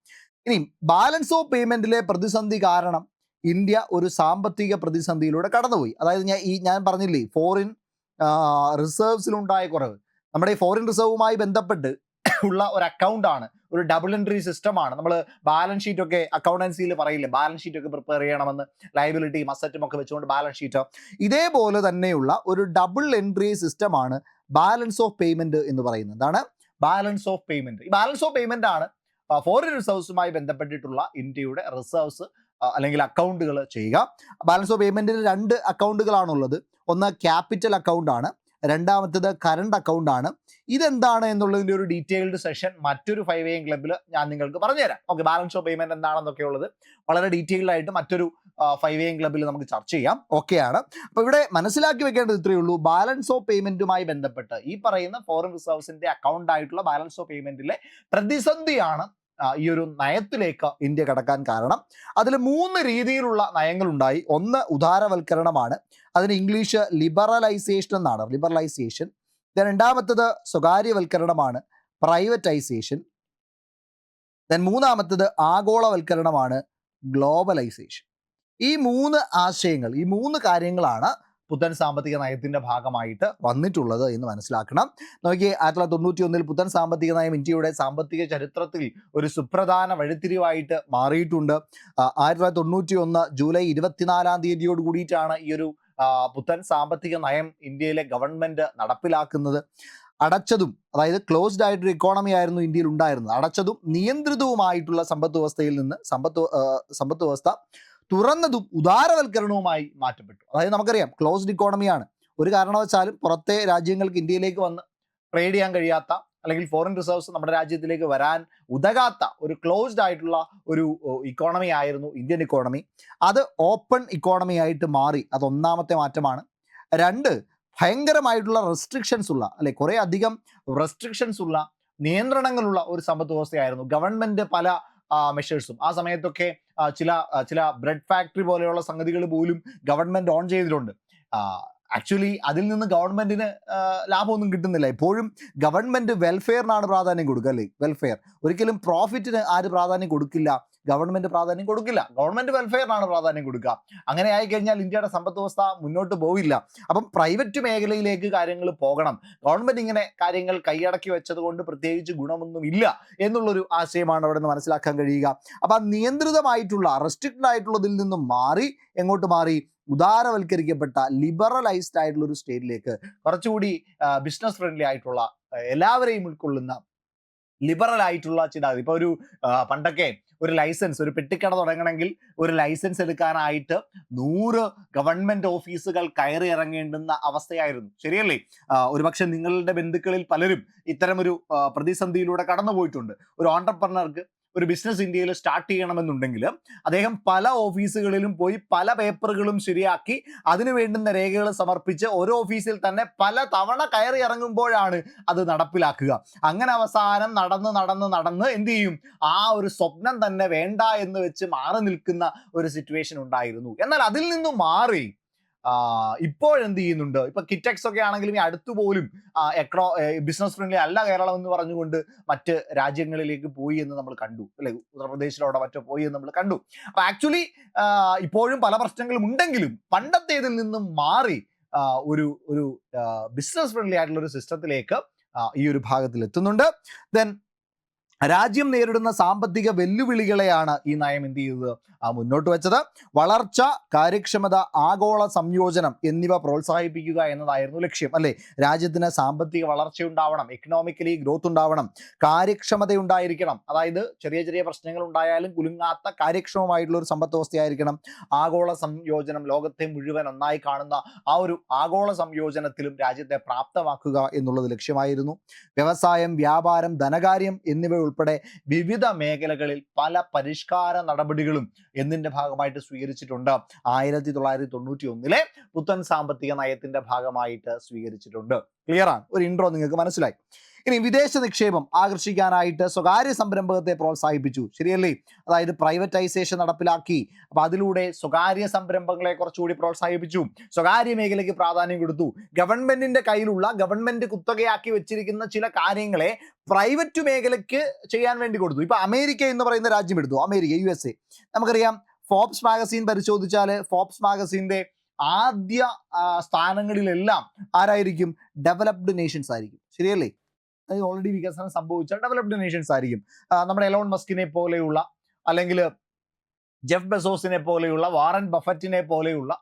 ഇനി ബാലൻസ് ഓഫ് പേയ്മെന്റിലെ പ്രതിസന്ധി കാരണം ഇന്ത്യ ഒരു സാമ്പത്തിക പ്രതിസന്ധിയിലൂടെ കടന്നുപോയി. അതായത് ഞാൻ ഈ ഞാൻ പറഞ്ഞില്ലേ ഫോറിൻ റിസർവ്സിലുണ്ടായ കുറവ്. നമ്മുടെ ഈ ഫോറിൻ റിസർവുമായി ബന്ധപ്പെട്ട് ഉള്ള ഒരു അക്കൗണ്ട് ആണ്. ഒരു ഡബിൾ എൻട്രി സിസ്റ്റമാണ് നമ്മൾ ബാലൻസ് ഷീറ്റ് ഒക്കെ അക്കൗണ്ടൻസിയിൽ പറയില്ലേ ബാലൻസ് ഷീറ്റ് ഒക്കെ പ്രിപ്പയർ ചെയ്യണമെന്ന് ലയബിലിറ്റിയും അസറ്റും ഒക്കെ വെച്ചുകൊണ്ട് ബാലൻസ് ഷീറ്റോ ഇതേപോലെ തന്നെയുള്ള ഒരു ഡബിൾ എൻട്രി സിസ്റ്റമാണ് ബാലൻസ് ഓഫ് പേയ്മെന്റ് എന്ന് പറയുന്നത്. എന്താണ്? ബാലൻസ് ഓഫ് പേയ്മെന്റ് ഈ ബാലൻസ് ഓഫ് പേയ്മെന്റ് ആണ് ഫോറിൻ റിസർവ്സുമായി ബന്ധപ്പെട്ടിട്ടുള്ള ഇന്ത്യയുടെ റിസർവ്സ് അല്ലെങ്കിൽ അക്കൗണ്ടുകൾ ചെയ്യുക. ബാലൻസ് ഓഫ് പേയ്മെന്റിൽ രണ്ട് അക്കൗണ്ടുകളാണുള്ളത്. ഒന്ന് ക്യാപിറ്റൽ അക്കൗണ്ട് ആണ് രണ്ടാമത്തേത് കറണ്ട് അക്കൗണ്ട് ആണ് ഇതെന്താണ് എന്നുള്ളതിന്റെ ഒരു ഡീറ്റെയിൽഡ് സെഷൻ മറ്റൊരു ഫൈവ് എം ക്ലബിൽ ഞാൻ നിങ്ങൾക്ക് പറഞ്ഞുതരാം. ഓക്കെ ബാലൻസ് ഓഫ് പേയ്മെന്റ് എന്താണെന്നൊക്കെ ഉള്ളത് വളരെ ഡീറ്റെയിൽഡ് ആയിട്ട് മറ്റൊരു ഫൈവ് എം ക്ലബിൽ നമുക്ക് ചർച്ച ചെയ്യാം. ഓക്കെയാണ് അപ്പോൾ ഇവിടെ മനസ്സിലാക്കി വെക്കേണ്ടത് ഇത്രയേ ഉള്ളൂ. ബാലൻസ് ഓഫ് പേയ്മെന്റുമായി ബന്ധപ്പെട്ട് ഈ പറയുന്ന ഫോറിൻ റിസർവ്സിന്റെ അക്കൗണ്ട് ആയിട്ടുള്ള ബാലൻസ് ഓഫ് പേയ്മെന്റിലെ പ്രതിസന്ധിയാണ് ഈ ഒരു നയത്തിലേക്ക് ഇന്ത്യ കടക്കാൻ കാരണം. അതിൽ മൂന്ന് രീതിയിലുള്ള നയങ്ങളുണ്ടായി. ഒന്ന് ഉദാരവൽക്കരണമാണ്. അതിന് ഇംഗ്ലീഷ് ലിബറലൈസേഷൻ എന്നാണ്. ലിബറലൈസേഷൻ രണ്ടാമത്തത് സ്വകാര്യവൽക്കരണമാണ്. പ്രൈവറ്റൈസേഷൻ ദെൻ മൂന്നാമത്തത് ആഗോളവൽക്കരണമാണ്. ഗ്ലോബലൈസേഷൻ ഈ മൂന്ന് ആശയങ്ങൾ ഈ മൂന്ന് കാര്യങ്ങളാണ് പുത്തൻ സാമ്പത്തിക നയത്തിന്റെ ഭാഗമായിട്ട് വന്നിട്ടുള്ളത് എന്ന് മനസ്സിലാക്കണം. നോക്കി ആയിരത്തി തൊള്ളായിരത്തി തൊണ്ണൂറ്റി ഒന്നിൽ പുത്തൻ സാമ്പത്തിക നയം ഇന്ത്യയുടെ സാമ്പത്തിക ചരിത്രത്തിൽ ഒരു സുപ്രധാന വഴിത്തിരിവായിട്ട് മാറിയിട്ടുണ്ട്. ആയിരത്തി ജൂലൈ ഇരുപത്തിനാലാം തീയതിയോട് കൂടിയിട്ടാണ് ഈ ഒരു പുത്തൻ സാമ്പത്തിക നയം ഇന്ത്യയിലെ ഗവൺമെന്റ് നടപ്പിലാക്കുന്നത്. അടച്ചതും അതായത് ക്ലോസ്ഡ് ആയിട്ടൊരു ഇക്കോണമി ആയിരുന്നു ഇന്ത്യയിൽ ഉണ്ടായിരുന്നത്. അടച്ചതും നിയന്ത്രിതവുമായിട്ടുള്ള സമ്പദ് വ്യവസ്ഥയിൽ നിന്ന് സമ്പത്ത് സമ്പത്ത് വ്യവസ്ഥ തുറന്നതും ഉദാരവൽക്കരണവുമായി മാറ്റപ്പെട്ടു. അതായത് നമുക്കറിയാം ക്ലോസ്ഡ് ഇക്കോണമിയാണ് ഒരു കാരണവശാലും പുറത്തെ രാജ്യങ്ങൾക്ക് ഇന്ത്യയിലേക്ക് വന്ന് ട്രേഡ് ചെയ്യാൻ കഴിയാത്ത അല്ലെങ്കിൽ ഫോറിൻ റിസർവ്സ് നമ്മുടെ രാജ്യത്തിലേക്ക് വരാൻ ഉതകാത്ത ഒരു ക്ലോസ്ഡ് ആയിട്ടുള്ള ഒരു ഇക്കോണമി ആയിരുന്നു ഇന്ത്യൻ ഇക്കോണമി അത് ഓപ്പൺ ഇക്കോണമി ആയിട്ട് മാറി. അത് ഒന്നാമത്തെ മാറ്റമാണ്. രണ്ട് ഭയങ്കരമായിട്ടുള്ള റെസ്ട്രിക്ഷൻസ് ഉള്ള അല്ലെ കുറേ അധികം റെസ്ട്രിക്ഷൻസ് ഉള്ള നിയന്ത്രണങ്ങളുള്ള ഒരു സമ്പദ് വ്യവസ്ഥയായിരുന്നു. ഗവൺമെന്റ് പല മെഷേഴ്സും ആ സമയത്തൊക്കെ ചില ചില ബ്രെഡ് ഫാക്ടറി പോലെയുള്ള സംഗതികൾ പോലും ഗവൺമെന്റ് ഓൺ ചെയ്തിട്ടുണ്ട്. ആക്ച്വലി അതിൽ നിന്ന് ഗവൺമെന്റിന് ലാഭമൊന്നും കിട്ടുന്നില്ല. ഇപ്പോഴും ഗവൺമെന്റ് വെൽഫെയറിനാണ് പ്രാധാന്യം കൊടുക്കുക അല്ലേ? വെൽഫെയർ ഒരിക്കലും പ്രോഫിറ്റിന് ആര് പ്രാധാന്യം കൊടുക്കില്ല. ഗവൺമെന്റ് പ്രാധാന്യം കൊടുക്കില്ല. ഗവൺമെന്റ് വെൽഫെയറിനാണ് പ്രാധാന്യം കൊടുക്കുക. അങ്ങനെ ആയി കഴിഞ്ഞാൽ ഇന്ത്യയുടെ സമ്പദ് വ്യവസ്ഥ മുന്നോട്ട് പോവില്ല. അപ്പം പ്രൈവറ്റ് മേഖലയിലേക്ക് കാര്യങ്ങൾ പോകണം. ഗവൺമെന്റ് ഇങ്ങനെ കാര്യങ്ങൾ കൈയടക്കി വെച്ചത് കൊണ്ട് പ്രത്യേകിച്ച് ഗുണമൊന്നും ഇല്ല എന്നുള്ളൊരു ആശയമാണ് അവിടെ നിന്ന് മനസ്സിലാക്കാൻ കഴിയുക. അപ്പൊ നിയന്ത്രിതമായിട്ടുള്ള റെസ്ട്രിക്റ്റഡ് ആയിട്ടുള്ളതിൽ നിന്നും മാറി എങ്ങോട്ട് മാറി? ഉദാരവൽക്കരിക്കപ്പെട്ട ലിബറലൈസ്ഡ് ആയിട്ടുള്ള ഒരു സ്റ്റേറ്റിലേക്ക് കുറച്ചുകൂടി ബിസിനസ് ഫ്രണ്ട്ലി ആയിട്ടുള്ള എല്ലാവരെയും ഉൾക്കൊള്ളുന്ന ലിബറൽ ആയിട്ടുള്ള ചിന്താഗതി ഇപ്പൊ ഒരു പണ്ടൊക്കെ ഒരു ലൈസൻസ് ഒരു പെട്ടിക്കട തുടങ്ങണമെങ്കിൽ ഒരു ലൈസൻസ് എടുക്കാനായിട്ട് നൂറ് ഗവൺമെന്റ് ഓഫീസുകൾ കയറി ഇറങ്ങേണ്ടുന്ന അവസ്ഥയായിരുന്നു. ശരിയല്ലേ? ഒരുപക്ഷെ നിങ്ങളുടെ ബന്ധുക്കളിൽ പലരും ഇത്തരം ഒരു പ്രതിസന്ധിയിലൂടെ കടന്നുപോയിട്ടുണ്ട്. ഒരു ഓണ്ടർപ്രണർക്ക് ഒരു ബിസിനസ് ഇന്ത്യയിൽ സ്റ്റാർട്ട് ചെയ്യണമെന്നുണ്ടെങ്കിൽ അദ്ദേഹം പല ഓഫീസുകളിലും പോയി പല പേപ്പറുകളും ശരിയാക്കി അതിനു വേണ്ടുന്ന രേഖകൾ സമർപ്പിച്ച് ഒരു ഓഫീസിൽ തന്നെ പല തവണ കയറി ഇറങ്ങുമ്പോഴാണ് അത് നടപ്പിലാക്കുക. അങ്ങനെ അവസാനം നടന്ന് നടന്ന് നടന്ന് എന്ത് ചെയ്യും? ആ ഒരു സ്വപ്നം തന്നെ വേണ്ട എന്ന് വെച്ച് മാറി നിൽക്കുന്ന ഒരു സിറ്റുവേഷൻ ഉണ്ടായിരുന്നു. എന്നാൽ അതിൽ നിന്നും മാറി ഇപ്പോഴെന്ത് ചെയ്യുന്നുണ്ട്? ഇപ്പൊ കിറ്റക്സ് ഒക്കെ ആണെങ്കിലും ഈ അടുത്തു പോലും എക്രോ ബിസിനസ് ഫ്രണ്ട്ലി അല്ല കേരളം എന്ന് പറഞ്ഞുകൊണ്ട് മറ്റ് രാജ്യങ്ങളിലേക്ക് പോയി എന്ന് നമ്മൾ കണ്ടു. അല്ലെ? ഉത്തർപ്രദേശിലവിടെ മറ്റോ പോയി എന്ന് നമ്മൾ കണ്ടു. അപ്പൊ ആക്ച്വലി ഇപ്പോഴും പല പ്രശ്നങ്ങളും ഉണ്ടെങ്കിലും പണ്ടത്തേതിൽ നിന്നും മാറി ഒരു ഒരു ബിസിനസ് ഫ്രണ്ട്ലി ആയിട്ടുള്ള ഒരു സിസ്റ്റത്തിലേക്ക് ഈ ഒരു ഭാഗത്തിൽ എത്തുന്നുണ്ട്. ദെൻ രാജ്യം നേരിടുന്ന സാമ്പത്തിക വെല്ലുവിളികളെയാണ് ഈ നയം എന്ത് ചെയ്തത്? മുന്നോട്ട് വെച്ചത് വളർച്ച കാര്യക്ഷമത ആഗോള സംയോജനം എന്നിവ പ്രോത്സാഹിപ്പിക്കുക എന്നതായിരുന്നു ലക്ഷ്യം അല്ലേ? രാജ്യത്തിന് സാമ്പത്തിക വളർച്ച ഉണ്ടാവണം എക്കണോമിക്കലി ഗ്രോത്ത് ഉണ്ടാവണം കാര്യക്ഷമത ഉണ്ടായിരിക്കണം അതായത് ചെറിയ ചെറിയ പ്രശ്നങ്ങൾ ഉണ്ടായാലും കുലുങ്ങാത്ത കാര്യക്ഷമമായിട്ടുള്ള ഒരു സമ്പദ് വ്യവസ്ഥയായിരിക്കണം. ആഗോള സംയോജനം ലോകത്തെ മുഴുവൻ ഒന്നായി കാണുന്ന ആ ഒരു ആഗോള സംയോജനത്തിലും രാജ്യത്തെ പ്രാപ്തമാക്കുക എന്നുള്ളത് ലക്ഷ്യമായിരുന്നു. വ്യവസായം വ്യാപാരം ധനകാര്യം എന്നിവ ഉൾപ്പെടെ വിവിധ മേഖലകളിൽ പല പരിഷ്കാര നടപടികളും എന്നിന്റെ ഭാഗമായിട്ട് സ്വീകരിച്ചിട്ടുണ്ട്? ആയിരത്തി തൊള്ളായിരത്തി തൊണ്ണൂറ്റി ഒന്നിലെ പുത്തൻ സാമ്പത്തിക നയത്തിന്റെ ഭാഗമായിട്ട് സ്വീകരിച്ചിട്ടുണ്ട്. ക്ലിയർ ആണ് ഒരു ഇൻട്രോ നിങ്ങൾക്ക് മനസ്സിലായി. ഇനി വിദേശ നിക്ഷേപം ആകർഷിക്കാനായിട്ട് സ്വകാര്യ സംരംഭകത്തെ പ്രോത്സാഹിപ്പിച്ചു. ശരിയല്ലേ? അതായത് പ്രൈവറ്റൈസേഷൻ നടപ്പിലാക്കി. അപ്പൊ അതിലൂടെ സ്വകാര്യ സംരംഭങ്ങളെ കുറച്ചുകൂടി പ്രോത്സാഹിപ്പിച്ചു. സ്വകാര്യ മേഖലയ്ക്ക് പ്രാധാന്യം കൊടുത്തു. ഗവൺമെന്റിന്റെ കയ്യിലുള്ള ഗവൺമെന്റ് കുത്തകയാക്കി വെച്ചിരിക്കുന്ന ചില കാര്യങ്ങളെ പ്രൈവറ്റ് മേഖലയ്ക്ക് ചെയ്യാൻ വേണ്ടി കൊടുത്തു. ഇപ്പൊ അമേരിക്ക എന്ന് പറയുന്ന രാജ്യം എടുത്തു. America U S A. നമുക്കറിയാം ഫോബ്സ് മാഗസീൻ പരിശോധിച്ചാൽ ഫോബ്സ് മാഗസീന്റെ ആദ്യ സ്ഥാനങ്ങളിലെല്ലാം ആരായിരിക്കും? ഡെവലപ്ഡ് നേഷൻസ് ആയിരിക്കും. ശരിയല്ലേ? ഓൾറെഡി വികസനം സംഭവിച്ച ഡെവലപ്ഡ് നേഷൻസ് ആയിരിക്കും. നമ്മുടെ എലോൺ മസ്കിനെ പോലെയുള്ള അല്ലെങ്കിൽ ജെഫ് ബെസോസിനെ പോലെയുള്ള വാറൻ ബഫറ്റിനെ പോലെയുള്ള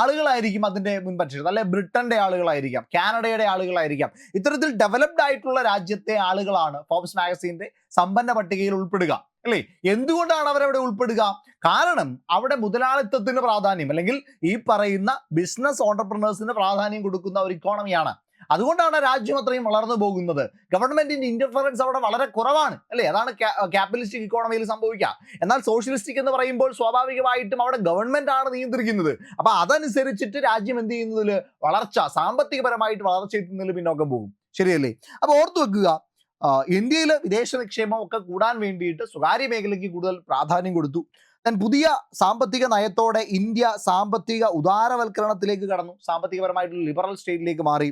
ആളുകളായിരിക്കും അതിന്റെ മുൻപറ്റിയത് അല്ലെ ബ്രിട്ടന്റെ ആളുകളായിരിക്കാം കാനഡയുടെ ആളുകളായിരിക്കാം. ഇത്തരത്തിൽ ഡെവലപ്ഡ് ആയിട്ടുള്ള രാജ്യത്തെ ആളുകളാണ് ഫോബ്സ് മാഗസീന്റെ സമ്പന്ന പട്ടികയിൽ ഉൾപ്പെടുക. അല്ലേ? എന്തുകൊണ്ടാണ് അവരവിടെ ഉൾപ്പെടുക? കാരണം അവിടെ മുതലാളിത്തത്തിന് പ്രാധാന്യം അല്ലെങ്കിൽ ഈ പറയുന്ന ബിസിനസ് ഓണ്ടർപ്രണേഴ്സിന് പ്രാധാന്യം കൊടുക്കുന്ന ഒരു ഇക്കോണമിയാണ് അതുകൊണ്ടാണ് രാജ്യം അത്രയും വളർന്നു പോകുന്നത്. ഗവൺമെന്റിന്റെ ഇന്റർഫറൻസ് അവിടെ വളരെ കുറവാണ്. അല്ലേ? അതാണ് ക്യാപിറ്റലിസ്റ്റിക് ഇക്കോണമിയിൽ സംഭവിക്കുക എന്നാൽ സോഷ്യലിസ്റ്റിക് എന്ന് പറയുമ്പോൾ സ്വാഭാവികമായിട്ടും അവിടെ ഗവൺമെന്റ് ആണ് നിയന്ത്രിക്കുന്നത്. അപ്പൊ അതനുസരിച്ചിട്ട് രാജ്യം എന്ത് ചെയ്യുന്നതിൽ വളർച്ച സാമ്പത്തികപരമായിട്ട് വളർച്ച എത്തുന്നതിൽ പിന്നോക്കം പോകും. ശരിയല്ലേ? അപ്പൊ ഓർത്തു വെക്കുക ഇന്ത്യയിൽ വിദേശ നിക്ഷേപം ഒക്കെ കൂടാൻ വേണ്ടിയിട്ട് സ്വകാര്യ മേഖലയ്ക്ക് കൂടുതൽ പ്രാധാന്യം കൊടുത്തു. ദെൻ പുതിയ സാമ്പത്തിക നയത്തോടെ ഇന്ത്യ സാമ്പത്തിക ഉദാരവൽക്കരണത്തിലേക്ക് കടന്നു. സാമ്പത്തികപരമായിട്ടുള്ള ലിബറൽ സ്റ്റേറ്റിലേക്ക് മാറി.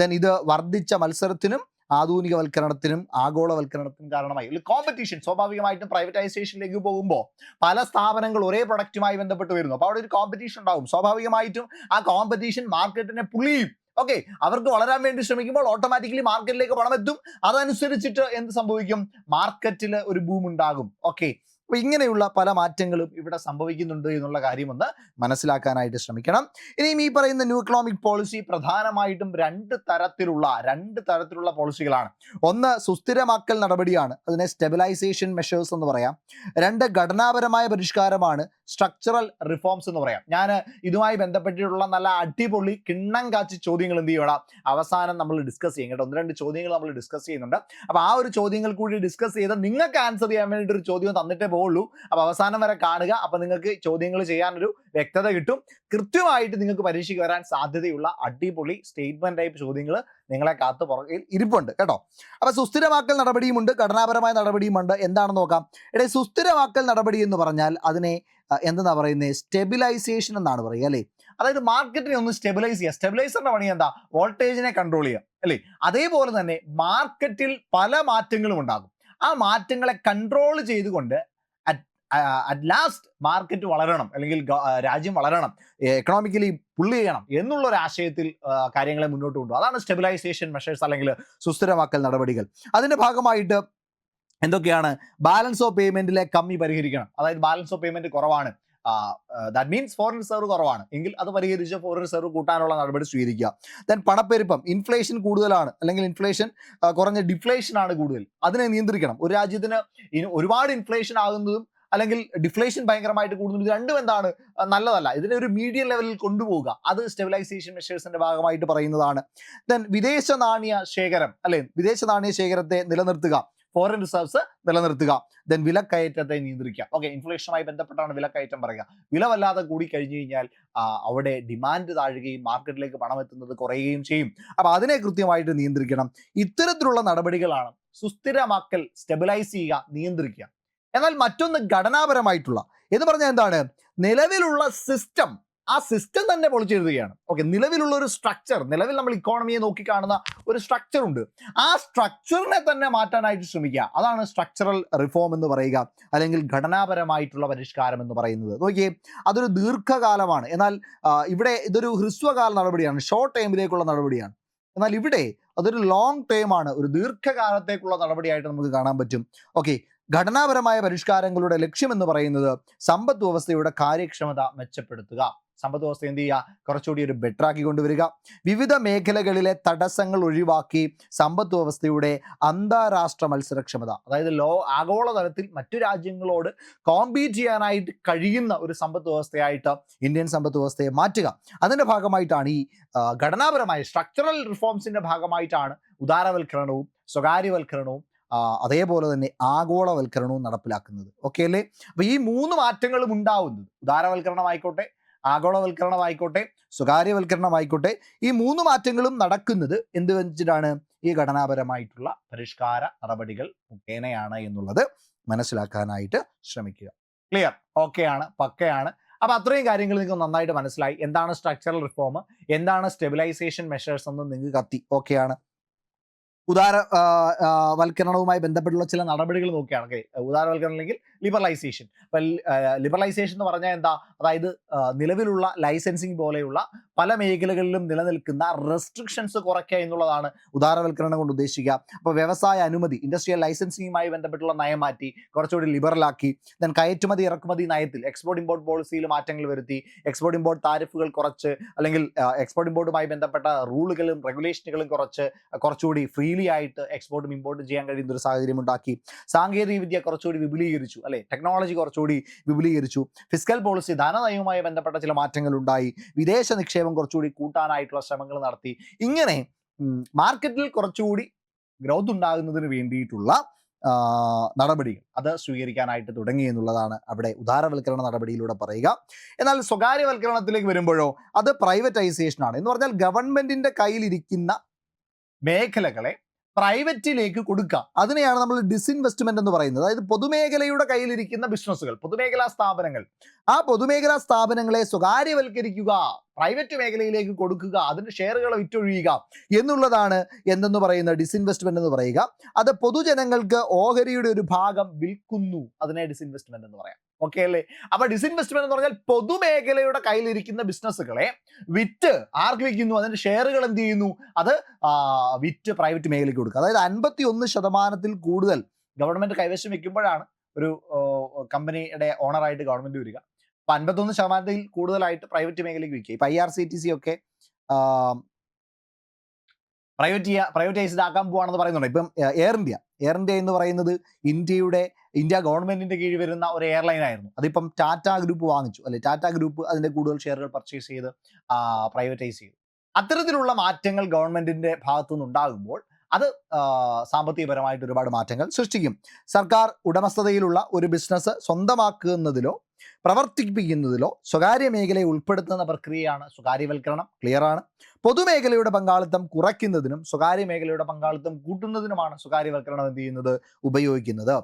ദെൻ ഇത് വർദ്ധിച്ച മത്സരത്തിനും ആധുനികവൽക്കരണത്തിനും ആഗോളവൽക്കരണത്തിനും കാരണമായി. കോമ്പറ്റീഷൻ സ്വാഭാവികമായിട്ടും പ്രൈവറ്റൈസേഷനിലേക്ക് പോകുമ്പോൾ പല സ്ഥാപനങ്ങൾ ഒരേ പ്രൊഡക്റ്റുമായി ബന്ധപ്പെട്ട് വരുന്നു. അപ്പോൾ അവിടെ ഒരു കോമ്പറ്റീഷൻ ഉണ്ടാവും. സ്വാഭാവികമായിട്ടും ആ കോമ്പറ്റീഷൻ മാർക്കറ്റിനെ പുളിയും. ഓക്കെ അവർക്ക് വളരാൻ വേണ്ടി ശ്രമിക്കുമ്പോൾ ഓട്ടോമാറ്റിക്കലി മാർക്കറ്റിലേക്ക് പണം എത്തും അതനുസരിച്ചിട്ട് എന്ത് സംഭവിക്കും? മാർക്കറ്റിൽ ഒരു ബൂം ഉണ്ടാകും. ഓക്കെ അപ്പൊ ഇങ്ങനെയുള്ള പല മാറ്റങ്ങളും ഇവിടെ സംഭവിക്കുന്നുണ്ട് എന്നുള്ള കാര്യം ഒന്ന് മനസ്സിലാക്കാനായിട്ട് ശ്രമിക്കണം. ഇനിയും ഈ പറയുന്ന ന്യൂ ഇക്കണോമിക് പോളിസി പ്രധാനമായിട്ടും രണ്ട് തരത്തിലുള്ള രണ്ട് തരത്തിലുള്ള പോളിസികളാണ് ഒന്ന് സുസ്ഥിരമാക്കൽ നടപടിയാണ് അതിനെ സ്റ്റെബിലൈസേഷൻ മെഷേഴ്സ് എന്ന് പറയാം. രണ്ട് ഘടനാപരമായ പരിഷ്കാരമാണ് സ്ട്രക്ചറൽ റിഫോംസ് എന്ന് പറയാം. ഞാൻ ഇതുമായി ബന്ധപ്പെട്ടിട്ടുള്ള നല്ല അടിപൊളി കിണ്ണം കാച്ചി ചോദ്യങ്ങൾ എന്ത് ചെയ്യണം? അവസാനം നമ്മൾ ഡിസ്കസ് ചെയ്യും കേട്ടോ. ഒന്ന് രണ്ട് ചോദ്യങ്ങൾ നമ്മൾ ഡിസ്കസ് ചെയ്യുന്നുണ്ട്. അപ്പൊ ആ ഒരു ചോദ്യങ്ങൾ കൂടി ഡിസ്കസ് ചെയ്ത് നിങ്ങൾക്ക് ആൻസർ ചെയ്യാൻ വേണ്ടിയിട്ട് ഒരു ചോദ്യം തന്നിട്ടേ പോവുള്ളൂ അപ്പൊ അവസാനം വരെ കാണുക. അപ്പൊ നിങ്ങൾക്ക് ചോദ്യങ്ങൾ ചെയ്യാനൊരു വ്യക്തത കിട്ടും. കൃത്യമായിട്ട് നിങ്ങൾക്ക് പരീക്ഷയ്ക്ക് വരാൻ സാധ്യതയുള്ള അടിപൊളി സ്റ്റേറ്റ്മെന്റ് ടൈപ്പ് ചോദ്യങ്ങൾ നിങ്ങളെ കാത്തു പുറകിൽ ഇരിപ്പുണ്ട്. കേട്ടോ? അപ്പൊ സുസ്ഥിരമാക്കൽ നടപടിയുമുണ്ട്. ഘടനാപരമായ നടപടിയുമുണ്ട്. എന്താണെന്ന് നോക്കാം. ഇടയിൽ സുസ്ഥിരമാക്കൽ നടപടി എന്ന് പറഞ്ഞാൽ അതിനെ എന്താ പറയുന്നത് സ്റ്റെബിലൈസേഷൻ എന്നാണ് പറയുക അല്ലേ? അതായത് മാർക്കറ്റിനെ ഒന്ന് സ്റ്റെബിലൈസ് ചെയ്യുക. സ്റ്റെബിലൈസറിന്റെ പണി എന്താ? വോൾട്ടേജിനെ കൺട്രോൾ ചെയ്യുക അല്ലേ? അതേപോലെ തന്നെ മാർക്കറ്റിൽ പല മാറ്റങ്ങളും ഉണ്ടാകും. ആ മാറ്റങ്ങളെ കൺട്രോൾ ചെയ്തുകൊണ്ട് അറ്റ് ലാസ്റ്റ് മാർക്കറ്റ് വളരണം അല്ലെങ്കിൽ രാജ്യം വളരണം എക്കണോമിക്കലി പുള്ളി ചെയ്യണം എന്നുള്ള ഒരു ആശയത്തിൽ കാര്യങ്ങളെ മുന്നോട്ട് കൊണ്ടുപോകും. അതാണ് സ്റ്റെബിലൈസേഷൻ മെഷേഴ്സ് അല്ലെങ്കിൽ സുസ്ഥിരമാക്കൽ നടപടികൾ. അതിന്റെ ഭാഗമായിട്ട് എന്തൊക്കെയാണ്? ബാലൻസ് ഓഫ് പേയ്മെന്റിലെ കമ്മി പരിഹരിക്കണം. അതായത് ബാലൻസ് ഓഫ് പേയ്മെന്റ് കുറവാണ്. ദാറ്റ് മീൻസ് ഫോറിൻ റിസർവ് കുറവാണ്. എങ്കിൽ അത് പരിഹരിച്ച് ഫോറിൻ റിസർവ് കൂട്ടാനുള്ള നടപടി സ്വീകരിക്കുക. ദെൻ പണപ്പെരുപ്പം ഇൻഫ്ലേഷൻ കൂടുതലാണ് അല്ലെങ്കിൽ ഇൻഫ്ലേഷൻ കുറഞ്ഞ ഡിഫ്ലേഷൻ ആണ് കൂടുതൽ. അതിനെ നിയന്ത്രിക്കണം. ഒരു രാജ്യത്തിന് ഒരുപാട് ഇൻഫ്ലേഷൻ ആകുന്നതും അല്ലെങ്കിൽ ഡിഫ്ലേഷൻ ഭയങ്കരമായിട്ട് കൂടുന്നു ഇത് രണ്ടും എന്താണ്? നല്ലതല്ല. ഇതിനെ ഒരു മീഡിയം ലെവലിൽ കൊണ്ടുപോവുക. അത് സ്റ്റെബിലൈസേഷൻ മെഷേഴ്സിന്റെ ഭാഗമായിട്ട് പറയുന്നതാണ്. ദെൻ വിദേശ നാണ്യ ശേഖരം അല്ലെ? വിദേശ നാണ്യ ശേഖരത്തെ നിലനിർത്തുക. ഫോറിൻ റിസർവ്സ് നിലനിർത്തുക. ദെൻ വിലക്കയറ്റത്തെ നിയന്ത്രിക്കുക. ഓക്കെ ഇൻഫ്ലേഷനുമായി ബന്ധപ്പെട്ടാണ് വിലക്കയറ്റം പറയുക. വില വല്ലാതെ കൂടി കഴിഞ്ഞു കഴിഞ്ഞാൽ അവിടെ ഡിമാൻഡ് താഴുകയും മാർക്കറ്റിലേക്ക് പണം എത്തുന്നത് കുറയുകയും ചെയ്യും. അപ്പൊ അതിനെ കൃത്യമായിട്ട് നിയന്ത്രിക്കണം. ഇത്തരത്തിലുള്ള നടപടികളാണ് സുസ്ഥിരമാക്കൽ സ്റ്റെബിലൈസ് ചെയ്യുക നിയന്ത്രിക്കുക. എന്നാൽ മറ്റൊന്ന് ഘടനാപരമായിട്ടുള്ള. എന്ന് പറഞ്ഞാൽ എന്താണ്? നിലവിലുള്ള സിസ്റ്റം ആ സിസ്റ്റം തന്നെ പൊളിച്ചെഴുതുകയാണ് ഓക്കെ നിലവിലുള്ള ഒരു സ്ട്രക്ചർ നിലവിൽ നമ്മൾ ഇക്കോണമിയെ നോക്കി കാണുന്ന ഒരു സ്ട്രക്ചർ ഉണ്ട്. ആ സ്ട്രക്ചറിനെ തന്നെ മാറ്റാനായിട്ട് ശ്രമിക്കുക. അതാണ് സ്ട്രക്ചറൽ റിഫോം എന്ന് പറയുക അല്ലെങ്കിൽ ഘടനാപരമായിട്ടുള്ള പരിഷ്കാരം എന്ന് പറയുന്നത്. നോക്കിയേ അതൊരു ദീർഘകാലമാണ്. എന്നാൽ ഇവിടെ ഇതൊരു ഹ്രസ്വകാല നടപടിയാണ്. ഷോർട്ട് ടൈമിലേക്കുള്ള നടപടിയാണ്. എന്നാൽ ഇവിടെ അതൊരു ലോങ് ടേം ആണ്. ഒരു ദീർഘകാലത്തേക്കുള്ള നടപടിയായിട്ട് നമുക്ക് കാണാൻ പറ്റും. ഓക്കെ ഘടനാപരമായ പരിഷ്കാരങ്ങളുടെ ലക്ഷ്യമെന്ന് പറയുന്നത് സമ്പദ് വ്യവസ്ഥയുടെ കാര്യക്ഷമത മെച്ചപ്പെടുത്തുക. സമ്പദ് വ്യവസ്ഥ എന്ത് ചെയ്യുക? കുറച്ചുകൂടി ഒരു ബെറ്റർ ആക്കി കൊണ്ടുവരിക. വിവിധ മേഖലകളിലെ തടസ്സങ്ങൾ ഒഴിവാക്കി സമ്പദ് വ്യവസ്ഥയുടെ അന്താരാഷ്ട്ര മത്സരക്ഷമത അതായത് ലോ ആഗോളതലത്തിൽ മറ്റു രാജ്യങ്ങളോട് കോമ്പീറ്റ് ചെയ്യാനായിട്ട് കഴിയുന്ന ഒരു സമ്പദ് വ്യവസ്ഥയായിട്ട് ഇന്ത്യൻ സമ്പദ് വ്യവസ്ഥയെ മാറ്റുക. അതിന്റെ ഭാഗമായിട്ടാണ് ഈ ഘടനാപരമായ സ്ട്രക്ചറൽ റിഫോംസിന്റെ ഭാഗമായിട്ടാണ് ഉദാരവൽക്കരണവും സ്വകാര്യവൽക്കരണവും അതേപോലെ തന്നെ ആഗോളവൽക്കരണവും നടപ്പിലാക്കുന്നത്. ഓക്കെ അല്ലേ? അപ്പൊ ഈ മൂന്ന് മാറ്റങ്ങളും ഉണ്ടാവുന്നത്. ഉദാരവൽക്കരണമായിക്കോട്ടെ ആഗോളവൽക്കരണമായിക്കോട്ടെ സ്വകാര്യവൽക്കരണമായിക്കോട്ടെ ഈ മൂന്ന് മാറ്റങ്ങളും നടക്കുന്നത് എന്ത് വെച്ചിട്ടാണ്? ഈ ഘടനാപരമായിട്ടുള്ള പരിഷ്കാര നടപടികൾ മുഖേനയാണ് എന്നുള്ളത് മനസ്സിലാക്കാനായിട്ട് ശ്രമിക്കുക. ക്ലിയർ ഓക്കെയാണ് പക്കയാണ്. അപ്പൊ അത്രയും കാര്യങ്ങൾ നിങ്ങൾക്ക് നന്നായിട്ട് മനസ്സിലായി. എന്താണ് സ്ട്രക്ചറൽ റിഫോം എന്താണ് സ്റ്റെബിലൈസേഷൻ മെഷേഴ്സ് എന്ന് നിങ്ങൾക്ക് കത്തി? ഓക്കെയാണ് ഉദാര ആ, ആ, വൽക്കരണവുമായി ബന്ധപ്പെട്ടുള്ള ചില നടപടികൾ നോക്കുകയാണെങ്കിൽ ഉദാരവൽക്കരണം അല്ലെങ്കിൽ ലിബറലൈസേഷൻ അപ്പൊ ലിബറലൈസേഷൻ എന്ന് പറഞ്ഞാൽ എന്താ? അതായത് നിലവിലുള്ള ലൈസൻസിങ് പോലെയുള്ള പല മേഖലകളിലും നിലനിൽക്കുന്ന റെസ്ട്രിക്ഷൻസ് കുറയ്ക്കുക എന്നുള്ളതാണ് ഉദാരവൽക്കരണം കൊണ്ട് ഉദ്ദേശിക്കുക. അപ്പോൾ വ്യവസായ അനുമതി ഇൻഡസ്ട്രിയൽ ലൈസൻസിങ്ങുമായി ബന്ധപ്പെട്ടുള്ള നയം മാറ്റി കുറച്ചുകൂടി ലിബറലാക്കി ദെൻ കയറ്റുമതി ഇറക്കുമതി നയത്തിൽ എക്സ്പോർട്ട് ഇമ്പോർട്ട് പോളിസിയിൽ മാറ്റങ്ങൾ വരുത്തി എക്സ്പോർട്ട് ഇമ്പോർട്ട് താരിഫുകൾ കുറച്ച് അല്ലെങ്കിൽ എക്സ്പോർട്ട് ഇമ്പോർട്ടുമായി ബന്ധപ്പെട്ട റൂളുകളും റെഗുലേഷനുകളും കുറച്ച് കുറച്ചുകൂടി ഫ്രീലി ആയിട്ട് എക്സ്പോർട്ടും ഇമ്പോർട്ടും ചെയ്യാൻ കഴിയുന്ന ഒരു സാഹചര്യം ഉണ്ടാക്കി. സാങ്കേതിക വിദ്യ കുറച്ചുകൂടി വിപുലീകരിച്ചു അല്ലെ? ടെക്നോളജി കുറച്ചുകൂടി വിപുലീകരിച്ചു. ഫിസിക്കൽ പോളിസി ധനനയവുമായി ബന്ധപ്പെട്ട ചില മാറ്റങ്ങൾ ഉണ്ടായി വിദേശ നിക്ഷേപം കുറച്ചുകൂടി കൂട്ടാനായിട്ടുള്ള ശ്രമങ്ങൾ നടത്തി. ഇങ്ങനെ മാർക്കറ്റിൽ കുറച്ചുകൂടി ഗ്രോത്ത് ഉണ്ടാകുന്നതിന് വേണ്ടിയിട്ടുള്ള നടപടികൾ. അത് സ്വീകരിക്കാനായിട്ട് തുടങ്ങി എന്നുള്ളതാണ് അവിടെ ഉദാരവൽക്കരണ നടപടിയിലൂടെ പറയുക. എന്നാൽ സ്വകാര്യവൽക്കരണത്തിലേക്ക് വരുമ്പോഴോ അത് പ്രൈവറ്റൈസേഷൻ ആണ്. എന്ന് പറഞ്ഞാൽ ഗവൺമെന്റിന്റെ കയ്യിലിരിക്കുന്ന മേഖലകളെ പ്രൈവറ്റിലേക്ക് കൊടുക്കുക അതിനെയാണ് നമ്മൾ ഡിസ്ഇൻവെസ്റ്റ്മെന്റ് എന്ന് പറയുന്നത്. അതായത് പൊതുമേഖലയുടെ കയ്യിലിരിക്കുന്ന ബിസിനസ്സുകൾ പൊതുമേഖലാ സ്ഥാപനങ്ങൾ. ആ പൊതുമേഖലാ സ്ഥാപനങ്ങളെ സ്വകാര്യവൽക്കരിക്കുക പ്രൈവറ്റ് മേഖലയിലേക്ക് കൊടുക്കുക അതിന്റെ ഷെയറുകൾ വിറ്റൊഴിയുക എന്നുള്ളതാണ് എന്തെന്ന് പറയുന്ന ഡിസ്ഇൻവെസ്റ്റ്മെന്റ് എന്ന് പറയുക. അത് പൊതുജനങ്ങൾക്ക് ഓഹരിയുടെ ഒരു ഭാഗം വിൽക്കുന്നു. അതിനെ ഡിസ്ഇൻവെസ്റ്റ്മെന്റ് എന്ന് പറയാം. ഓക്കെ അല്ലേ? അപ്പൊ ഡിസ്ഇൻവെസ്റ്റ്മെന്റ് എന്ന് പറഞ്ഞാൽ പൊതുമേഖലയുടെ കയ്യിലിരിക്കുന്ന ബിസിനസ്സുകളെ വിറ്റ് ആർക്ക് വിൽക്കുന്നു അതിന്റെ ഷെയറുകൾ എന്ത് ചെയ്യുന്നു? അത് വിറ്റ് പ്രൈവറ്റ് മേഖലയ്ക്ക് കൊടുക്കുക. അതായത് അൻപത്തി ഒന്ന് ശതമാനത്തിൽ കൂടുതൽ ഗവൺമെന്റ് കൈവശം വെക്കുമ്പോഴാണ് ഒരു കമ്പനിയുടെ ഓണറായിട്ട് ഗവൺമെന്റ് വരിക. അപ്പൊ അൻപത്തൊന്ന് ശതമാനത്തിൽ കൂടുതലായിട്ട് പ്രൈവറ്റ് മേഖലയ്ക്ക് വിൽക്കുക. ഇപ്പൊ I R C T C ഒക്കെ പ്രൈവറ്റ് പ്രൈവറ്റൈസ്ഡ് ആക്കാൻ പോവാണെന്ന് പറയുന്നുണ്ട്. ഇപ്പം എയർ ഇന്ത്യ എയർ ഇന്ത്യ എന്ന് പറയുന്നത് ഇന്ത്യയുടെ ഇന്ത്യ ഗവൺമെന്റിന്റെ കീഴിൽ വരുന്ന ഒരു എയർലൈൻ ആയിരുന്നു. അതിപ്പം ടാറ്റ ഗ്രൂപ്പ് വാങ്ങിച്ചു. അല്ലെ? ടാറ്റ ഗ്രൂപ്പ് അതിന്റെ കൂടുതൽ ഷെയറുകൾ പർച്ചേസ് ചെയ്ത് പ്രൈവറ്റൈസ് ചെയ്തു. അത്തരത്തിലുള്ള മാറ്റങ്ങൾ ഗവൺമെന്റിന്റെ ഭാഗത്തുനിന്ന് നിന്നുണ്ടാകുമ്പോൾ അത് സാമ്പത്തികപരമായിട്ട് ഒരുപാട് മാറ്റങ്ങൾ സൃഷ്ടിക്കും. സർക്കാർ ഉടമസ്ഥതയിലുള്ള ഒരു ബിസിനസ് സ്വന്തമാക്കുന്നതിലോ പ്രവർത്തിപ്പിക്കുന്നതിലോ സ്വകാര്യ മേഖലയെ ഉൾപ്പെടുത്തുന്ന പ്രക്രിയയാണ് സ്വകാര്യവൽക്കരണം ക്ലിയർ ആണ്. പൊതുമേഖലയുടെ പങ്കാളിത്തം കുറയ്ക്കുന്നതിനും സ്വകാര്യ മേഖലയുടെ പങ്കാളിത്തം കൂട്ടുന്നതിനുമാണ് സ്വകാര്യവൽക്കരണം എന്ത് ചെയ്യുന്നത്? ഉപയോഗിക്കുന്നത്.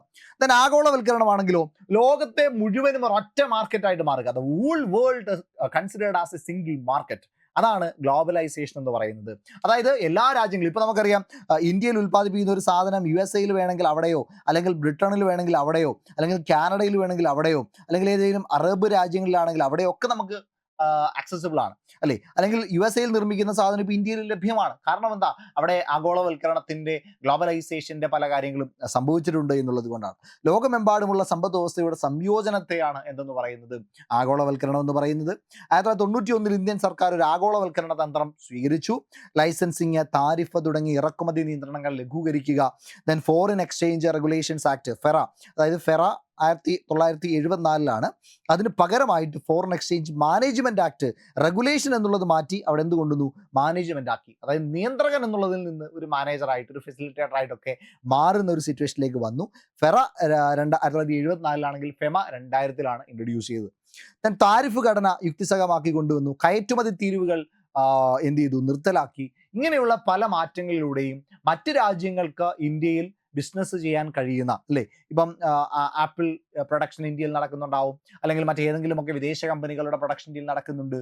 ദൻ ആഗോളവൽക്കരണമാണെങ്കിലോ ലോകത്തെ മുഴുവനും ഒരൊറ്റ മാർക്കറ്റായിട്ട് മാറുക. അത് whole world considered as a single market അതാണ് ഗ്ലോബലൈസേഷൻ എന്ന് പറയുന്നത്. അതായത് എല്ലാ രാജ്യങ്ങളും ഇപ്പോൾ നമുക്കറിയാം ഇന്ത്യയിൽ ഉൽപ്പാദിപ്പിക്കുന്ന ഒരു സാധനം യു എസ് എയിൽ വേണമെങ്കിൽ അവിടെയോ അല്ലെങ്കിൽ ബ്രിട്ടണിൽ വേണമെങ്കിൽ അവിടെയോ അല്ലെങ്കിൽ കാനഡയിൽ വേണമെങ്കിൽ അവിടെയോ അല്ലെങ്കിൽ ഏതെങ്കിലും അറബ് രാജ്യങ്ങളിലാണെങ്കിൽ അവിടെയോ ഒക്കെ നമുക്ക് ആക്സസിബിൾ ആണ്. അല്ലേ? അല്ലെങ്കിൽ യു എസ് എയിൽ നിർമ്മിക്കുന്ന സാധനം ഇപ്പൊ ഇന്ത്യയിൽ ലഭ്യമാണ്. കാരണം എന്താ? അവിടെ ആഗോളവൽക്കരണത്തിന്റെ ഗ്ലോബലൈസേഷന്റെ പല കാര്യങ്ങളും സംഭവിച്ചിട്ടുണ്ട് എന്നുള്ളത് കൊണ്ടാണ്. ലോകമെമ്പാടുമുള്ള സമ്പദ് വ്യവസ്ഥയുടെ സംയോജനത്തെയാണ് എന്തെന്ന് പറയുന്നത്? ആഗോളവൽക്കരണം എന്ന് പറയുന്നത്. ആയിരത്തി തൊള്ളായിരത്തി തൊണ്ണൂറ്റി ഒന്നിൽ ഇന്ത്യൻ സർക്കാർ ഒരു ആഗോളവൽക്കരണ തന്ത്രം സ്വീകരിച്ചു. ലൈസൻസിങ് താരിഫ് തുടങ്ങി ഇറക്കുമതി നിയന്ത്രണങ്ങൾ ലഘൂകരിക്കുക. Then foreign exchange regulations act FERA അതായത് ഫെറ ആയിരത്തി തൊള്ളായിരത്തി എഴുപത്തിനാലിലാണ്. അതിന് പകരമായിട്ട് foreign exchange management act regulation എന്നുള്ളത് മാറ്റി അവിടെ എന്ത് കൊണ്ടുവന്നു? മാനേജ്മെന്റ് ആക്കി. അതായത് നിയന്ത്രകൻ എന്നുള്ളതിൽ നിന്ന് ഒരു മാനേജറായിട്ട് ഒരു ഫെസിലിറ്റേറ്റർ ആയിട്ടൊക്കെ മാറുന്ന ഒരു സിറ്റുവേഷനിലേക്ക് വന്നു. ഫെറ രണ്ട് ആയിരത്തി തൊള്ളായിരത്തി എഴുപത്തിനാലിലാണെങ്കിൽ ഫെമ രണ്ടായിരത്തിലാണ് ഇൻട്രൊഡ്യൂസ് ചെയ്തത്. ദെൻ താരിഫ് ഘടന യുക്തിസഹമാക്കി കൊണ്ടുവന്നു. കയറ്റുമതി തീരുവുകൾ എന്ത് ചെയ്തു? നിർത്തലാക്കി. ഇങ്ങനെയുള്ള പല മാറ്റങ്ങളിലൂടെയും മറ്റ് രാജ്യങ്ങൾക്ക് ഇന്ത്യയിൽ ബിസിനസ് ചെയ്യാൻ കഴിയുന്ന അല്ലേ? ഇപ്പം ആപ്പിൾ പ്രൊഡക്ഷൻ ഇന്ത്യയിൽ നടക്കുന്നുണ്ടാവും. അല്ലെങ്കിൽ മറ്റേതെങ്കിലും ഒക്കെ വിദേശ കമ്പനികളുടെ പ്രൊഡക്ഷൻ ഇന്ത്യയിൽ നടക്കുന്നുണ്ട്.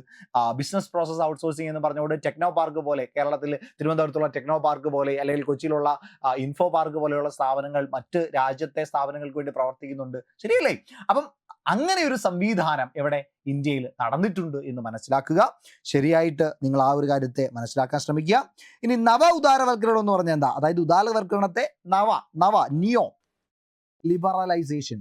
ബിസിനസ് പ്രോസസ് ഔട്ട്സോഴ്സിംഗ് എന്ന് പറഞ്ഞുകൊണ്ട് ടെക്നോ പാർക്ക് പോലെ കേരളത്തിൽ തിരുവനന്തപുരത്തുള്ള ടെക്നോ പാർക്ക് പോലെ അല്ലെങ്കിൽ കൊച്ചിയിലുള്ള ഇൻഫോ പാർക്ക് പോലെയുള്ള സ്ഥാപനങ്ങൾ മറ്റ് രാജ്യത്തെ സ്ഥാപനങ്ങൾക്ക് വേണ്ടി പ്രവർത്തിക്കുന്നുണ്ട്. ശരിയല്ലേ? അപ്പം അങ്ങനെ ഒരു സംവിധാനം എവിടെ ഇന്ത്യയിൽ നടന്നിട്ടുണ്ട് എന്ന് മനസ്സിലാക്കുക. ശരിയായിട്ട് നിങ്ങൾ ആ ഒരു കാര്യത്തെ മനസ്സിലാക്കാൻ ശ്രമിക്കുക. ഇനി നവ ഉദാരവൽക്കരണം എന്ന് പറഞ്ഞാൽ എന്താ? അതായത് ഉദാരവൽക്കരണത്തെ നവ നവ നിയോ ലിബറലൈസേഷൻ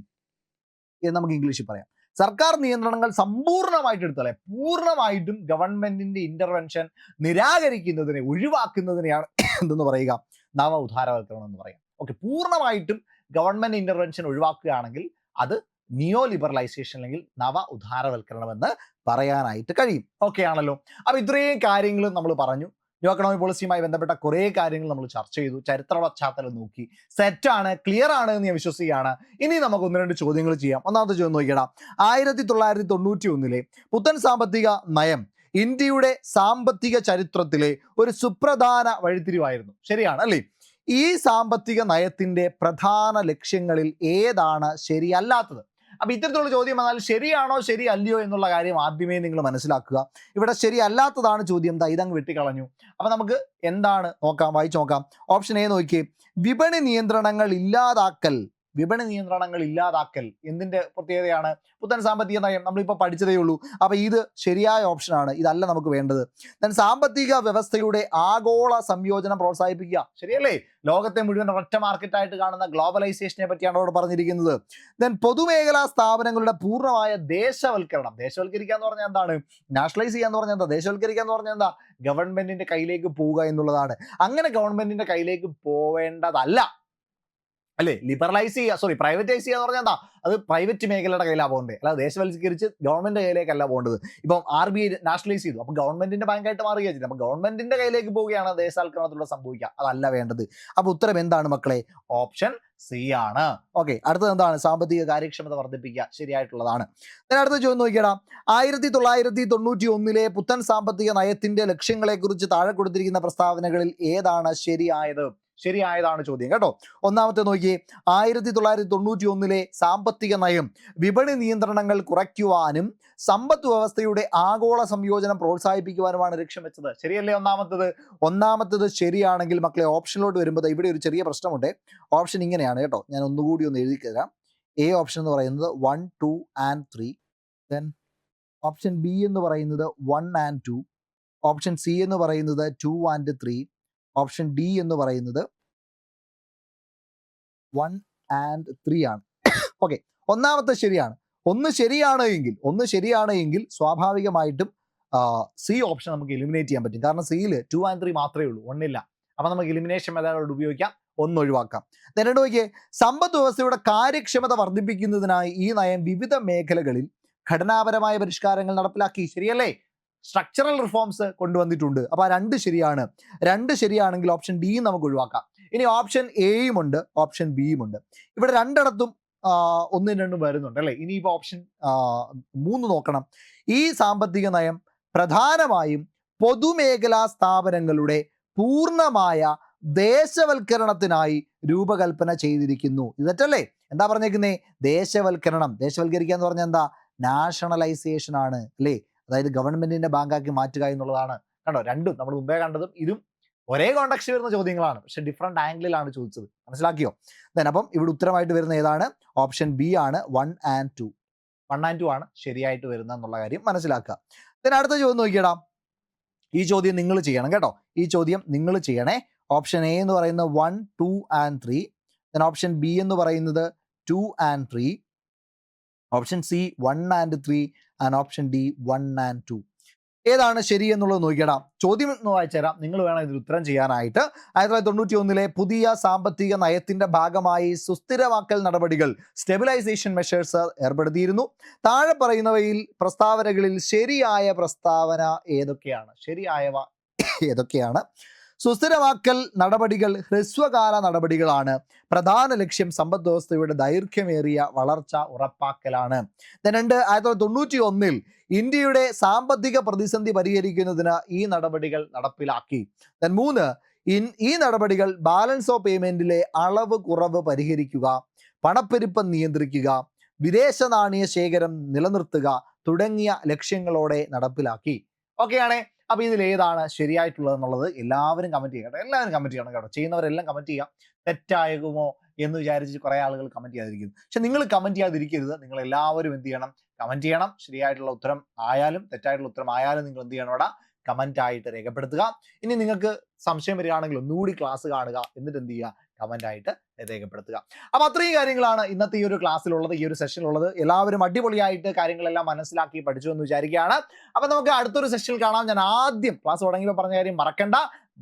എന്ന് നമുക്ക് ഇംഗ്ലീഷിൽ പറയാം. സർക്കാർ നിയന്ത്രണങ്ങൾ സമ്പൂർണമായിട്ട് എടുത്തല്ലേ? പൂർണമായിട്ടും ഗവൺമെന്റിന്റെ ഇന്റർവെൻഷൻ നിരാകരിക്കുന്നതിനെ ഒഴിവാക്കുന്നതിനെയാണ് എന്തെന്ന് പറയുക? നവ ഉദാരവൽക്കരണം എന്ന് പറയാം. ഓക്കെ പൂർണമായിട്ടും ഗവൺമെന്റ് ഇന്റർവെൻഷൻ ഒഴിവാക്കുകയാണെങ്കിൽ അത് നിയോ ലിബറലൈസേഷൻ അല്ലെങ്കിൽ നവ ഉദാരവൽക്കരണം എന്ന് പറയാനായിട്ട് കഴിയും. ഓക്കെ ആണല്ലോ? അപ്പൊ ഇത്രയും കാര്യങ്ങളും നമ്മൾ പറഞ്ഞു. ന്യൂ എക്കണോമിക് പോളിസിയുമായി ബന്ധപ്പെട്ട കുറേ കാര്യങ്ങൾ നമ്മൾ ചർച്ച ചെയ്തു. ചരിത്ര പശ്ചാത്തലം നോക്കി. സെറ്റാണ് ക്ലിയർ ആണ് എന്ന് ഞാൻ വിശ്വസിക്കുകയാണ്. ഇനി നമുക്ക് ഒന്ന് രണ്ട് ചോദ്യങ്ങൾ ചെയ്യാം. ഒന്നാമത്തെ ചോദ്യം നോക്കിയടാ. ആയിരത്തി തൊള്ളായിരത്തി തൊണ്ണൂറ്റി ഒന്നിലെ പുത്തൻ സാമ്പത്തിക നയം ഇന്ത്യയുടെ സാമ്പത്തിക ചരിത്രത്തിലെ ഒരു സുപ്രധാന വഴിത്തിരിവായിരുന്നു. ശരിയാണ് അല്ലേ? ഈ സാമ്പത്തിക നയത്തിന്റെ പ്രധാന ലക്ഷ്യങ്ങളിൽ ഏതാണ് ശരിയല്ലാത്തത്? അപ്പൊ ഇത്തരത്തിലുള്ള ചോദ്യം വന്നാൽ ശരിയാണോ ശരിയല്ലയോ എന്നുള്ള കാര്യം ആദ്യമേ നിങ്ങൾ മനസ്സിലാക്കുക. ഇവിടെ ശരിയല്ലാത്തതാണ് ചോദ്യം. ദാ ഇതങ്ങ് വെട്ടിക്കളഞ്ഞു. അപ്പൊ നമുക്ക് എന്താണ് നോക്കാം? വായിച്ചു നോക്കാം. ഓപ്ഷൻ എ നോക്കി വിപണി നിയന്ത്രണങ്ങൾ ഇല്ലാതാക്കൽ. വിപണി നിയന്ത്രണങ്ങൾ ഇല്ലാതാക്കൽ എന്തിന്റെ പ്രത്യേകതയാണ്? പുത്തൻ സാമ്പത്തിക നയം നമ്മളിപ്പോൾ പഠിച്ചതേ ഉള്ളൂ. അപ്പോൾ ഇത് ശരിയായ ഓപ്ഷനാണ് ഇതല്ല നമുക്ക് വേണ്ടത്. ദെൻ സാമ്പത്തിക വ്യവസ്ഥയുടെ ആഗോള സംയോജനം പ്രോത്സാഹിപ്പിക്കുക. ശരിയല്ലേ? ലോകത്തെ മുഴുവൻ ഒറ്റ മാർക്കറ്റായിട്ട് കാണുന്ന ഗ്ലോബലൈസേഷനെ പറ്റിയാണ് അവിടെ പറഞ്ഞിരിക്കുന്നത്. ദെൻ പൊതുമേഖലാ സ്ഥാപനങ്ങളുടെ പൂർണമായ ദേശവൽക്കരണം. ദേശവൽക്കരിക്കുക എന്ന് പറഞ്ഞാൽ എന്താണ്? നാഷണലൈസ് ചെയ്യുക എന്ന് പറഞ്ഞാൽ എന്താ? ദേശവൽക്കരിക്കുക എന്ന് പറഞ്ഞാൽ എന്താ? ഗവൺമെന്റിന്റെ കയ്യിലേക്ക് പോവുക എന്നുള്ളതാണ്. അങ്ങനെ ഗവൺമെന്റിന്റെ കയ്യിലേക്ക് പോവേണ്ടതല്ല. അല്ലേ? ലിബറലൈസ് ചെയ്യുക സോറി പ്രൈവറ്റൈസ് ചെയ്യുക എന്ന് പറഞ്ഞാൽ എന്താ? അത് പ്രൈവറ്റ് മേഖലയുടെ കയ്യിലാണ് പോകേണ്ടത് അല്ലാതെ ദേശവൽക്കരിച്ച് ഗവൺമെന്റ് കയ്യിലേക്കല്ല പോകേണ്ടത്. ഇപ്പം ആർ ബി ഐ നാഷണലൈസ് ചെയ്തു. അപ്പൊ ഗവൺമെന്റിന്റെ ബാങ്കായിട്ട് മാറുകയാണ് ചെയ്തത് അപ്പൊ ഗവൺമെന്റിന്റെ കയ്യിലേക്ക് പോവുകയാണ് ദേശസാൽക്കരണത്തിലൂടെ സംഭവിക്കുക. അതല്ല വേണ്ടത്. അപ്പൊ ഉത്തരം എന്താണ് മക്കളെ? ഓപ്ഷൻ സി ആണ്. ഓക്കെ അടുത്തത് എന്താണ്? സാമ്പത്തിക കാര്യക്ഷമത വർദ്ധിപ്പിക്കുക. ശരിയായിട്ടുള്ളതാണ്. അടുത്ത ചോദ്യം നോക്കിയടാ. ആയിരത്തി തൊള്ളായിരത്തി തൊണ്ണൂറ്റി ഒന്നിലെ പുത്തൻ സാമ്പത്തിക നയത്തിന്റെ ലക്ഷ്യങ്ങളെ കുറിച്ച് താഴെ കൊടുത്തിരിക്കുന്ന പ്രസ്താവനകളിൽ ഏതാണ് ശരിയായത്? ശരിയായതാണ് ചോദ്യം. കേട്ടോ? ഒന്നാമത്തെ നോക്കി ആയിരത്തി തൊള്ളായിരത്തി തൊണ്ണൂറ്റി ഒന്നിലെ സാമ്പത്തിക നയം വിപണി നിയന്ത്രണങ്ങൾ കുറയ്ക്കുവാനും സമ്പദ് വ്യവസ്ഥയുടെ ആഗോള സംയോജനം പ്രോത്സാഹിപ്പിക്കുവാനുമാണ് ലക്ഷ്യം വെച്ചത്. ശരിയല്ലേ ഒന്നാമത്തത്? ഒന്നാമത്തത് ശരിയാണെങ്കിൽ മക്കളെ ഓപ്ഷനിലോട്ട് വരുമ്പോൾ ഇവിടെ ഒരു ചെറിയ പ്രശ്നമുണ്ട്. ഓപ്ഷൻ ഇങ്ങനെയാണ് കേട്ടോ. ഞാൻ ഒന്നുകൂടി ഒന്ന് എഴുതി തരാം. എ ഓപ്ഷൻ എന്ന് പറയുന്നത് one two and three. Then option B എന്ന് പറയുന്നത് one and two. Option C എന്ന് പറയുന്നത് two and three. Option D എന്ന് പറയുന്നത് വൺ ആൻഡ് ത്രീ ആണ്. ഓക്കെ ഒന്നാമത്തെ ശരിയാണ്. ഒന്ന് ശരിയാണ് എങ്കിൽ ഒന്ന് ശരിയാണ് എങ്കിൽ സ്വാഭാവികമായിട്ടും സി ഓപ്ഷൻ നമുക്ക് എലിമിനേറ്റ് ചെയ്യാൻ പറ്റും. കാരണം സിയിൽ ടു ആൻഡ് ത്രീ മാത്രമേ ഉള്ളൂ ഒന്നില്ല. അപ്പൊ നമുക്ക് എലിമിനേഷൻ മെത്തേഡ് ഉപയോഗിക്കാം ഒന്ന് ഒഴിവാക്കാം. നേരിട്ട് നോക്കിയേ സമ്പദ് വ്യവസ്ഥയുടെ കാര്യക്ഷമത വർദ്ധിപ്പിക്കുന്നതിനായി ഈ നയം വിവിധ മേഖലകളിൽ ഘടനാപരമായ പരിഷ്കാരങ്ങൾ നടപ്പിലാക്കി. ശരിയല്ലേ? സ്ട്രക്ചറൽ റിഫോംസ് കൊണ്ടുവന്നിട്ടുണ്ട്. അപ്പോൾ ആ രണ്ട് ശരിയാണ്. രണ്ട് ശരിയാണെങ്കിൽ ഓപ്ഷൻ ഡി നമുക്ക് ഒഴിവാക്കാം. ഇനി ഓപ്ഷൻ എയും ഉണ്ട് ഓപ്ഷൻ ബിയും ഉണ്ട്. ഇവിടെ രണ്ടിടത്തും ഒന്നും രണ്ടും വരുന്നുണ്ട് അല്ലേ? ഇനിയിപ്പോൾ ഓപ്ഷൻ ആ, മൂന്ന് നോക്കണം. ഈ സാമ്പത്തിക നയം പ്രധാനമായും പൊതുമേഖലാ സ്ഥാപനങ്ങളുടെ പൂർണമായ ദേശവൽക്കരണത്തിനായി രൂപകൽപ്പന ചെയ്തിരിക്കുന്നു. ഇതറ്റല്ലേ? എന്താ പറഞ്ഞേക്കുന്നേ? ദേശവൽക്കരണം. ദേശവൽക്കരിക്കുക എന്ന് പറഞ്ഞാൽ എന്താ? നാഷണലൈസേഷൻ ആണ് അല്ലേ? അതായത് ഗവൺമെന്റിന്റെ ബാങ്കാക്കി മാറ്റുക എന്നുള്ളതാണ്. കണ്ടോ? രണ്ടും നമ്മൾ മുമ്പേ കണ്ടതും ഇതും ഒരേ കോണ്ടക്സ്റ്റ് വരുന്ന ചോദ്യങ്ങളാണ്. പക്ഷെ ഡിഫറെന്റ് ആംഗിളിലാണ് ചോദിച്ചത്. മനസ്സിലാക്കിയോ? ദൻ അപ്പം ഇവിടെ ഉത്തരമായിട്ട് വരുന്ന ഏതാണ്? ഓപ്ഷൻ ബി ആണ് one and two one and two ആണ് ശരിയായിട്ട് വരുന്നത് എന്നുള്ള കാര്യം മനസ്സിലാക്കുക. ദൻ അടുത്ത ചോദ്യം നോക്കിയടാ. ഈ ചോദ്യം നിങ്ങൾ ചെയ്യണം കേട്ടോ. ഈ ചോദ്യം നിങ്ങൾ ചെയ്യണേ. ഓപ്ഷൻ എ എന്ന് പറയുന്നത് one two and three then option B എന്ന് പറയുന്നത് two and three option C one and three and option D one and two ഏതാണ് ശരി എന്നുള്ളത് നോക്കിയിടാം. ചോദ്യം എന്ന് വായിച്ചുതരാം നിങ്ങൾ വേണം ഇതിൽ ഉത്തരം ചെയ്യാനായിട്ട്. ആയിരത്തി തൊള്ളായിരത്തി തൊണ്ണൂറ്റി ഒന്നിലെ പുതിയ സാമ്പത്തിക നയത്തിന്റെ ഭാഗമായി സുസ്ഥിരമാക്കൽ നടപടികൾ സ്റ്റെബിലൈസേഷൻ മെഷേഴ്സ് ഏർപ്പെടുത്തിയിരുന്നു. താഴെ പറയുന്നവയിൽ പ്രസ്താവനകളിൽ ശരിയായ പ്രസ്താവന ഏതൊക്കെയാണ്? ശരിയായവ ഏതൊക്കെയാണ്? സുസ്ഥിരമാക്കൽ നടപടികൾ ഹ്രസ്വകാല നടപടികളാണ് പ്രധാന ലക്ഷ്യം. സമ്പദ് വ്യവസ്ഥയുടെ ദൈർഘ്യമേറിയ വളർച്ച ഉറപ്പാക്കലാണ്. രണ്ട് ആയിരത്തി തൊള്ളായിരത്തി തൊണ്ണൂറ്റി ഒന്നിൽ ഇന്ത്യയുടെ സാമ്പത്തിക പ്രതിസന്ധി പരിഹരിക്കുന്നതിന് ഈ നടപടികൾ നടപ്പിലാക്കി. Then മൂന്ന് ഈ നടപടികൾ ബാലൻസ് ഓഫ് പേയ്മെന്റിലെ അളവ് കുറവ് പരിഹരിക്കുക പണപ്പെരുപ്പം നിയന്ത്രിക്കുക വിദേശ നാണയ ശേഖരം നിലനിർത്തുക തുടങ്ങിയ ലക്ഷ്യങ്ങളോടെ നടപ്പിലാക്കി. ഓക്കെയാണേ? അപ്പൊ ഇതിൽ ഏതാണ് ശരിയായിട്ടുള്ളത് എന്നുള്ളത് എല്ലാവരും കമന്റ് ചെയ്യട്ടെ. എല്ലാവരും കമന്റ് ചെയ്യണം കേട്ടോ. ചെയ്യുന്നവരെല്ലാം കമന്റ് ചെയ്യാം. തെറ്റായകുമോ എന്ന് വിചാരിച്ച് കുറേ ആളുകൾ കമന്റ് ചെയ്യാതിരിക്കുന്നു പക്ഷെ നിങ്ങൾ കമന്റ് ചെയ്യാതിരിക്കരുത്. നിങ്ങൾ എല്ലാവരും എന്ത് ചെയ്യണം? കമന്റ് ചെയ്യണം. ശരിയായിട്ടുള്ള ഉത്തരം ആയാലും തെറ്റായിട്ടുള്ള ഉത്തരം ആയാലും നിങ്ങൾ എന്ത് ചെയ്യണം അവിടെ കമന്റ് ആയിട്ട് രേഖപ്പെടുത്തുക. ഇനി നിങ്ങൾക്ക് സംശയം വരികയാണെങ്കിൽ ഒന്നുകൂടി ക്ലാസ് കാണുക. എന്നിട്ട് എന്ത് ചെയ്യുക? കമന്റ് ആയിട്ട് രേഖപ്പെടുത്തുക. അപ്പൊ അത്രയും കാര്യങ്ങളാണ് ഇന്നത്തെ ഈ ഒരു ക്ലാസ്സിലുള്ളത് ഈ ഒരു സെഷനിലുള്ളത് എല്ലാവരും അടിപൊളിയായിട്ട് കാര്യങ്ങളെല്ലാം മനസ്സിലാക്കി പഠിച്ചു എന്ന് വിചാരിക്കുകയാണ്. അപ്പൊ നമുക്ക് അടുത്തൊരു സെഷനിൽ കാണാം. ഞാൻ ആദ്യം ക്ലാസ് തുടങ്ങിയപ്പോൾ പറഞ്ഞ കാര്യം മറക്കണ്ട.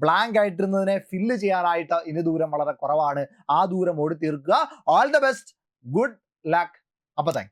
ബ്ലാങ്ക് ആയിട്ടിരുന്നതിനെ ഫില്ല് ചെയ്യാനായിട്ട് ഇനി ദൂരം വളരെ കുറവാണ്. ആ ദൂരം ഓടി തീർക്കുക all the best good luck അപ്പൊ താങ്ക്